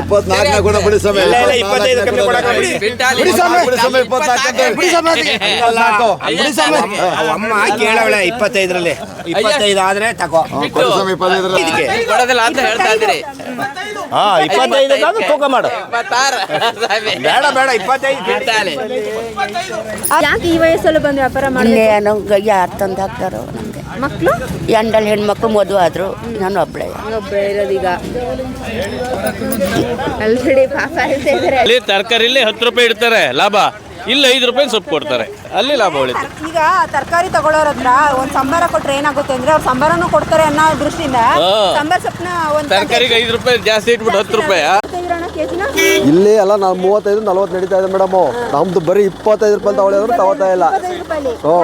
ಇಪ್ಪತ್ನಾಲ್ಕನೇ ಕೂಡ ಬಿಡಿ ಸಮಯ ಇಪ್ಪತ್ತೈದು ಕಮ್ಮಿ ಕೊಡಕ್ಕೆ ಬಿಡಿ. ಇಪ್ಪತ್ನಾಲ್ಕು ಅಮ್ಮ ಕೇಳವಳೆ ಇಪ್ಪತ್ತೈದರಲ್ಲಿ. ಇಪ್ಪತ್ತೈದು ಆದ್ರೆ ತಗೋ ಕೊಡಿ ಸ್ವಾಮಿ ಇಪ್ಪತ್ತೈದರಲ್ಲಿ. ಇದಕ್ಕೆ ಕೊಡೋದಿಲ್ಲ ಅಂತ ಹೇಳ್ತಾ ಇದ್ದೀರಿ. ಹಾ ಇಪ್ಪತ್ತೈದು ತೂಕ ಮಾಡು. ಇಪ್ಪತ್ತಾರು. ಬೇಡ ಬೇಡ ಇಪ್ಪತ್ತೈದು. ಯಾಕೆ ಈ ವಯಸ್ಸಲ್ಲಿ ಬಂದು ವ್ಯಾಪಾರ ಮಾಡಿ ಮಾಡಬೇಕು? ನಮ್ಗೆ ಯಾರು ತಂದು ಹಾಕ್ತಾರೋ. ನಮಗೆ ಮಕ್ಕಳು ಎಂಡಲ್ ಹೆಣ್ಮಕ್ಳು ಮದುವೆ ಆದರು ನಾನು ಒಬ್ಬಳೆ ಒಬ್ಬರೇ ಇರೋದೀಗ. ಆಲ್ರೆಡಿ ಅಲ್ಲಿ ತರಕಾರಿಲಿ ಹತ್ತು ರೂಪಾಯಿ ಇಡ್ತಾರೆ ಲಾಭ. ಇಲ್ಲಿ ಐದು ರೂಪಾಯಿ ಸೊಪ್ಪು ಕೊಡ್ತಾರೆ. ಅಲ್ಲಿ ಲಾಭ ಉಳಿತು. ಈಗ ತರಕಾರಿ ತಗೊಳ್ಳೋರ ಹತ್ರ ಒಂದು ಸಂಬಾರ ಕೊಟ್ರೆ ಏನಾಗುತ್ತೆ ಅಂದ್ರೆ ಅವ್ರು ಸಂಬಾರನು ಕೊಡ್ತಾರೆ ಅನ್ನೋ ದೃಷ್ಟಿಯಿಂದ ಸಂಬಾರ ಸೊಪ್ಪನ್ನ ಒಂದು ತರಕಾರಿಗೆ ಐದು ರೂಪಾಯಿ ಜಾಸ್ತಿ ಇಟ್ಬಿಟ್ಟು ಹತ್ತು ರೂಪಾಯಿ ಇಲ್ಲಿ ಅಲ್ಲ ನಾವು ಮೂವತ್ತೈದು ನಲ್ವತ್ತು ನಡೀತಾ ಇದೆ ಮೇಡಮ್ ನಮ್ದು ಬರೀ ಇಪ್ಪತ್ತೈದು ರೂಪಾಯಿ ತಗೊಳ್ಳಿ ಅಂದ್ರೆ ತಗೋತಾ ಇಲ್ಲ. ಹ್ಞೂ.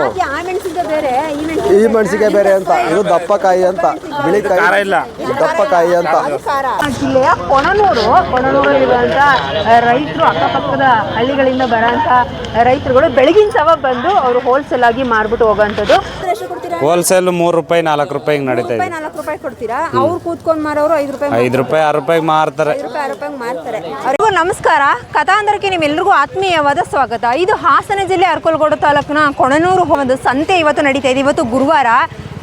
ಈ ಮೆಣಸಿಗೆ ಬೇರೆ? ಅಂತ. ಇದು ದಪ್ಪಕಾಯಿ ಅಂತ. ಬಿಳಿ ಕಾಯಿ ಇಲ್ಲ. ದಪ್ಪ ಕಾಯಿ ಅಂತ. ಜಿಲ್ಲೆಯ ಕೊಣನೂರು ಕೊಣನೂರಲ್ಲಿರುವಂತ ರೈತರು ಅಕ್ಕಪಕ್ಕದ ಹಳ್ಳಿಗಳಿಂದ ಬರೋಂಥ ರೈತರುಗಳು ಬೆಳಗಿನ ಸವ ಬಂದು ಅವರು ಹೋಲ್ಸೇಲ್ ಆಗಿ ಮಾರ್ಬಿಟ್ಟು ಹೋಗೋಂಥದ್ದು ಹೋಲ್ಸೇಲ್ ಮೂರು ರೂಪಾಯಿ ನಾಲ್ಕು ರೂಪಾಯಿ ನಡೀತಾ ರೂಪಾಯಿ ಇದೆ. ನಾಲ್ಕು ರೂಪಾಯಿ ಕೊಡ್ತೀರಾ? ಅವ್ರು ಕೂತ್ಕೊಂಡು ಮಾರೋರು ಐದು ರೂಪಾಯಿ ಐದು ರೂಪಾಯಿ ಆರು ರೂಪಾಯಿ ಮಾರ್ತಾರೆ. ಐದು ರೂಪಾಯಿ ಆರು ರೂಪಾಯಿಗೆ ಮಾರ್ತಾರೆ. ಅವರಿಗೂ ನಮಸ್ಕಾರ. ಕಥಾಂಧರಕ್ಕೆ ನಿಮ್ಮೆಲ್ಲರಿಗೂ ಆತ್ಮೀಯವಾದ ಸ್ವಾಗತ. ಇದು ಹಾಸನ ಜಿಲ್ಲೆ ಅರ್ಕೋಲ್ಗೋಡು ತಾಲೂಕಿನ ಕೊಣನೂರು ಒಂದು ಸಂತೆ ಇವತ್ತು ನಡೀತಾ ಇದೆ. ಇವತ್ತು ಗುರುವಾರ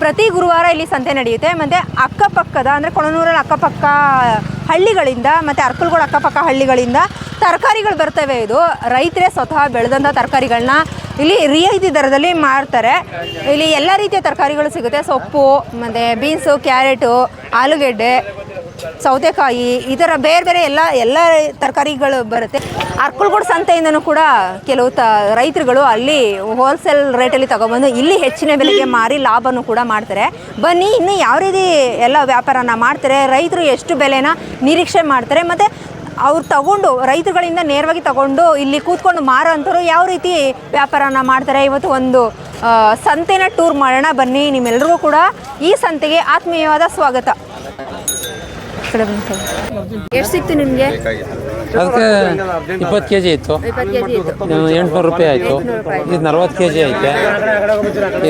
ಪ್ರತಿ ಗುರುವಾರ ಇಲ್ಲಿ ಸಂತೆ ನಡೆಯುತ್ತೆ. ಮತ್ತೆ ಅಕ್ಕಪಕ್ಕದ ಅಂದ್ರೆ ಕೊಣನೂರಲ್ಲಿ ಅಕ್ಕಪಕ್ಕ ಹಳ್ಳಿಗಳಿಂದ ಮತ್ತೆ ಅರ್ಕಲ್ಗೋಡು ಅಕ್ಕಪಕ್ಕ ಹಳ್ಳಿಗಳಿಂದ ತರಕಾರಿಗಳು ಬರ್ತವೆ ಇದು. ರೈತರೇ ಸ್ವತಃ ಬೆಳೆದಂಥ ತರಕಾರಿಗಳನ್ನ ಇಲ್ಲಿ ರಿಯಾಯಿತಿ ದರದಲ್ಲಿ ಮಾರ್ತಾರೆ. ಇಲ್ಲಿ ಎಲ್ಲ ರೀತಿಯ ತರಕಾರಿಗಳು ಸಿಗುತ್ತೆ. ಸೊಪ್ಪು, ಮತ್ತು ಬೀನ್ಸು ಕ್ಯಾರೆಟು ಆಲೂಗೆಡ್ಡೆ, ಸೌತೆಕಾಯಿ, ಈ ಥರ ಬೇರೆ ಬೇರೆ ಎಲ್ಲ ಎಲ್ಲ ತರಕಾರಿಗಳು ಬರುತ್ತೆ. ಅರ್ಕಲ್ಗೋಡು ಸಂತೆಯಿಂದನೂ ಕೂಡ ಕೆಲವು ತ, ರೈತರುಗಳು ಅಲ್ಲಿ ಹೋಲ್ಸೇಲ್ ರೇಟಲ್ಲಿ ತಗೊಬಂದು ಇಲ್ಲಿ ಹೆಚ್ಚಿನ ಬೆಲೆಗೆ ಮಾರಿ ಲಾಭನೂ ಕೂಡ ಮಾಡ್ತಾರೆ. ಬನ್ನಿ, ಇನ್ನು ಯಾವ ರೀತಿ ಎಲ್ಲ ವ್ಯಾಪಾರನ ಮಾಡ್ತಾರೆ, ರೈತರು ಎಷ್ಟು ಬೆಲೆನ ನಿರೀಕ್ಷೆ ಮಾಡ್ತಾರೆ, ಮತ್ತು ಅವ್ರು ತಗೊಂಡು, ರೈತರುಗಳಿಂದ ನೇರವಾಗಿ ತಗೊಂಡು ಇಲ್ಲಿ ಕೂತ್ಕೊಂಡು ಮಾರೋ ಯಾವ ರೀತಿ ವ್ಯಾಪಾರನ ಮಾಡ್ತಾರೆ? ಇವತ್ತು ಒಂದು ಸಂತೆನ ಟೂರ್ ಮಾಡೋಣ ಬನ್ನಿ. ನಿಮ್ಮೆಲ್ಲರಿಗೂ ಕೂಡ ಈ ಸಂತೆಗೆ ಆತ್ಮೀಯವಾದ ಸ್ವಾಗತ. ಎಷ್ಟು ಸಿಕ್ತು ನಿಮಗೆ? ಅದಕ್ಕೆ ಇಪ್ಪತ್ತು ಕೆ ಜಿ ಇತ್ತು. ಇಪ್ಪತ್ತು ಕೆ ಜಿ ಇತ್ತು ಎಂಟುನೂರು ರೂಪಾಯಿ ಆಯಿತು. ಇದು ನಲ್ವತ್ತು ಕೆ ಜಿ ಐತೆ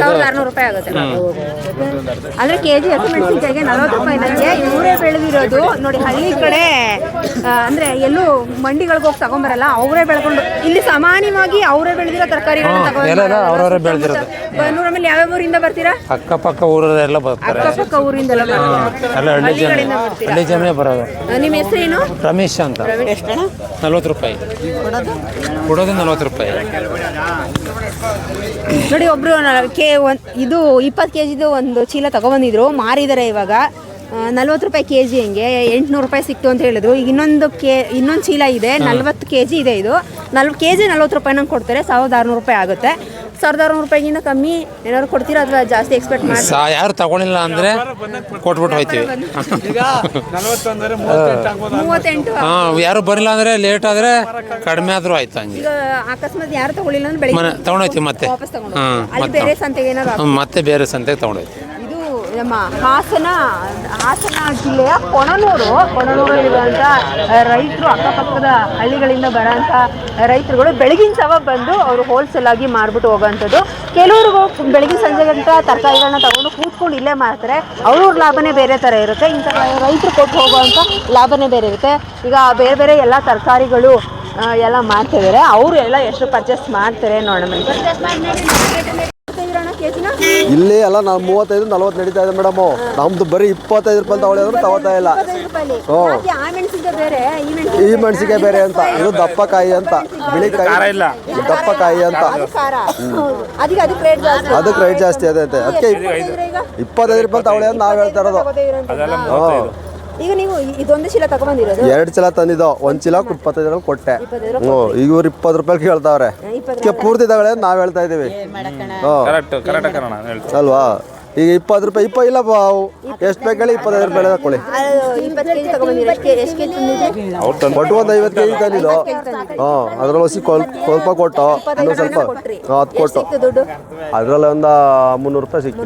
ಸಾವಿರದ ಆರುನೂರು ರೂಪಾಯಿ ಆಗುತ್ತೆ. ಅಂದ್ರೆ ಕೆ ಜಿ ಹಸಿಮೆಣಸಿನ್ಕಾಯಿಗೆ ನಲವತ್ತು ರೂಪಾಯಿ ನನಗೆ ಇವರೇ ಬೆಳೆದಿರೋದು. ನೋಡಿ ಹಳ್ಳಿ ಕಡೆ ಅಂದ್ರೆ ಎಲ್ಲೂ ಮಂಡಿಗಳಿಗೆ ಹೋಗಿ ತಗೊಂಬರಲ್ಲ ಅವರೇ ಬೆಳ್ಕೊಂಡು ಇಲ್ಲಿ ಸಾಮಾನ್ಯವಾಗಿ ಅವರೇ ಬೆಳೆದಿರೋ ತರಕಾರಿಗಳನ್ನ ಹ್ಮ್, ಬೆಳೆದಿರೋದು ಅವ್ರವ್ರೇ ಬೆಳ್ದಿರೋದು. ಬನ್ನೂರು ಆಮೇಲೆ ಯಾವ್ಯಾವ ಊರಿಂದ ಬರ್ತೀರಾ? ಅಕ್ಕಪಕ್ಕ ಊರರೆಲ್ಲ ಬರ್ತಾರೆ. ಅಕ್ಕಪಕ್ಕ ಊರಿಂದೆಲ್ಲ ಹಳ್ಳಿ ಜನ ಹಳ್ಳಿ ಜನನೇ ಬರೋದು. ನಿಮ್ಮ ಹೆಸರೇನು? ರಮೇಶ್ ಅಂತ. ನಲ್ವತ್ತು ರೂಪಾಯಿ. ಕೊಡೋದು? ನಲ್ವತ್ತು ರೂಪಾಯಿ. ನೋಡಿ ಒಬ್ರು ಕೆ ಒನ್ ಇದು ಇಪ್ಪತ್ತು ಕೆ ಜಿದು ಒಂದು ಚೀಲ ತಗೊಬಂದಿದ್ರು ಮಾರಿದ್ದಾರೆ ಇವಾಗ. ನಲ್ವತ್ತು ರೂಪಾಯಿ ಕೆ ಜಿ ಹಂಗೆ? ಎಂಟುನೂರು ರೂಪಾಯಿ ಸಿಕ್ತು ಅಂತ ಹೇಳಿದ್ರು. ಈಗ ಇನ್ನೊಂದು ಕೆ ಇನ್ನೊಂದು ಚೀಲ ಇದೆ ನಲ್ವತ್ತು ಕೆ ಜಿ ಇದೆ ಇದು. ನಲ್ವತ್ತು ಕೆ ಜಿ ನಲ್ವತ್ತು ರೂಪಾಯಿ ನಂಗೆ ಕೊಡ್ತಾರೆ ಸಾವಿರದ ಆರುನೂರು ರೂಪಾಯಿ ಆಗುತ್ತೆ. ಸಾವಿರದ ಆರುನೂರು ರೂಪಾಯಿಗಿಂತ ಕಮ್ಮಿ ಏನಾದ್ರು ಕೊಡ್ತೀರಾ ಅಥವಾ ಜಾಸ್ತಿ ಎಕ್ಸ್ಪೆಕ್ಟ್ ಮಾಡಿ? ಸಾ ಯಾರು ತಗೊಳಿಲ್ಲ ಅಂದ್ರೆ ಕೊಟ್ಬಿಟ್ಟು ಹೋಯ್ತೀವಿ. ಮೂವತ್ತೆಂಟು ಹಾಂ ಯಾರು ಬರಲಿಲ್ಲ ಅಂದ್ರೆ ಲೇಟ್ ಆದ್ರೆ ಕಡಿಮೆ ಆದರೂ ಆಯ್ತು ಹಂಗೆ. ಈಗ ಅಕಸ್ಮಾತ್ ಯಾರು ತಗೊಳ್ಳಿಲ್ಲ ಅಂದ್ರೆ ಬೆಳಿಗ್ಗೆ ಮನೆ ತಗೊಂಡೋಯ್ತೀವಿ ಮತ್ತೆ. ವಾಪಸ್ ತಗೊಂಡು ಹಾಂ ಅಲ್ಲಿ ಮತ್ತೆ. ಬೇರೆ ಸಂತೆಗೆ ಏನಾದ್ರು ಮತ್ತೆ ಬೇರೆ ಸಂತೆಗೆ ತಗೊಂಡೋಯ್ತು ಇದು ನಮ್ಮ ಹಾಸನ ಹಾಸನ ಜಿಲ್ಲೆಯ ಕೊಣನೂರು. ಕೊಣನೂರಲ್ಲಿರುವಂಥ ರೈತರು ಅಕ್ಕಪಕ್ಕದ ಹಳ್ಳಿಗಳಿಂದ ಬರೋಂಥ ರೈತರುಗಳು ಬೆಳಗಿನ ಸವ ಬಂದು ಅವರು ಹೋಲ್ಸೇಲ್ ಆಗಿ ಮಾರ್ಬಿಟ್ಟು ಹೋಗೋವಂಥದ್ದು. ಕೆಲವ್ರಿಗೂ ಬೆಳಗಿನ ಸಂಜೆ ಗಂಟ ತರಕಾರಿಗಳನ್ನ ತಗೊಂಡು ಕೂತ್ಕೊಂಡು ಇಲ್ಲೇ ಮಾರ್ತಾರೆ. ಅವ್ರವ್ರ ಲಾಭನೇ ಬೇರೆ ಥರ ಇರುತ್ತೆ. ಇಂಥ ರೈತರು ಕೊಟ್ಟು ಹೋಗುವಂಥ ಲಾಭನೇ ಬೇರೆ ಇರುತ್ತೆ. ಈಗ ಬೇರೆ ಬೇರೆ ಎಲ್ಲ ತರಕಾರಿಗಳು ಎಲ್ಲ ಮಾಡ್ತಿದ್ದಾರೆ ಅವರು ಎಲ್ಲ ಎಷ್ಟು ಪರ್ಚೇಸ್ ಮಾಡ್ತಾರೆ ನೋಡೋಣ ಇಲ್ಲಿ ಎಲ್ಲ ನಾವು ಮೂವತ್ತೈದು ನಲ್ವತ್ತು ನಡೀತಾ ಇದೆ ಮೇಡಮ್ ನಮ್ದು ಬರೀ ಇಪ್ಪತ್ತೈದು ರೂಪಾಯಿ ತಗೊಳ್ಳಿ ಅಂದ್ರೆ ತಗೋತಾ ಇಲ್ಲ. ಹ್ಞೂ. ಈ ಮೆಣಸಿಗೆ ಬೇರೆ ಅಂತ. ಇದು ದಪ್ಪ ಕಾಯಿ ಅಂತ ಬಿಳಿ ಕಾಯಿ. ಇಲ್ಲ. ದಪ್ಪ ಕಾಯಿ ಅಂತ. ಅದಕ್ಕೆ ಅದಕ್ಕೆ ರೇಟ್ ಜಾಸ್ತಿ. ಅದೇ ರೈಟ್ ಜಾಸ್ತಿ ಅದೈತೆ ಅದಕ್ಕೆ ಇಪ್ಪತ್ತೈದು ರೂಪಾಯಿ ತಗೊಳ್ಳಿ ಅಂತ ನಾವು ಹೇಳ್ತಾ ಇರೋದು. ಅಂತ? ಹ್ಞೂ ಈಗ ನೀವು ಇದೊಂದು ಚೀಲ ತಗೊಂಡಿರೋದು ಎರಡು ಚೀಲ ತಂದಿದ್ದೋ ಒಂದು ಚೀಲ ಇಪ್ಪತ್ತೈದು ರೂಪಾಯಿ ಕೊಟ್ಟೆ ಹ್ಞೂ ಈಗ ಇವ್ರು ಇಪ್ಪತ್ತು ರೂಪಾಯಿ ಕೇಳ್ತಾವ್ರೆ. ಪೂರ್ತಿ ತಗೊಳ್ಳಿ ಅಂತ ನಾವು ಹೇಳ್ತಾ ಇದೀವಿ. ಹ್ಞೂ ಕರೆಕ್ಟ್ ಕರೆಕ್ಟ್ ಕನ್ನಡ ಹೇಳ್ತೀನಿ. ಅಲ್ವಾ? ಈಗ ಇಪ್ಪತ್ತು ರೂಪಾಯಿ ಇಪ್ಪ ಇಲ್ಲ ಎಷ್ಟು ಬೇಕು ಹೇಳಿ ಇಪ್ಪತ್ತೈದು ರೂಪಾಯಿ ತಂದಿದ್ದೆ ಒಟ್ಟು ಒಂದು ಐವತ್ತು ಕೆ ಜಿ ತಂದಿದ್ದು. ಹಾಂ ಅದ್ರಲ್ಲಿ ಹೊಸಿ ಸ್ವಲ್ಪ ಕೊಟ್ಟು ಇನ್ನೊಂದು ಸ್ವಲ್ಪ ಹತ್ತು ಕೊಟ್ಟು. ಅದರಲ್ಲಿ ಒಂದು ಮುನ್ನೂರು ರೂಪಾಯಿ ಸಿಕ್ತು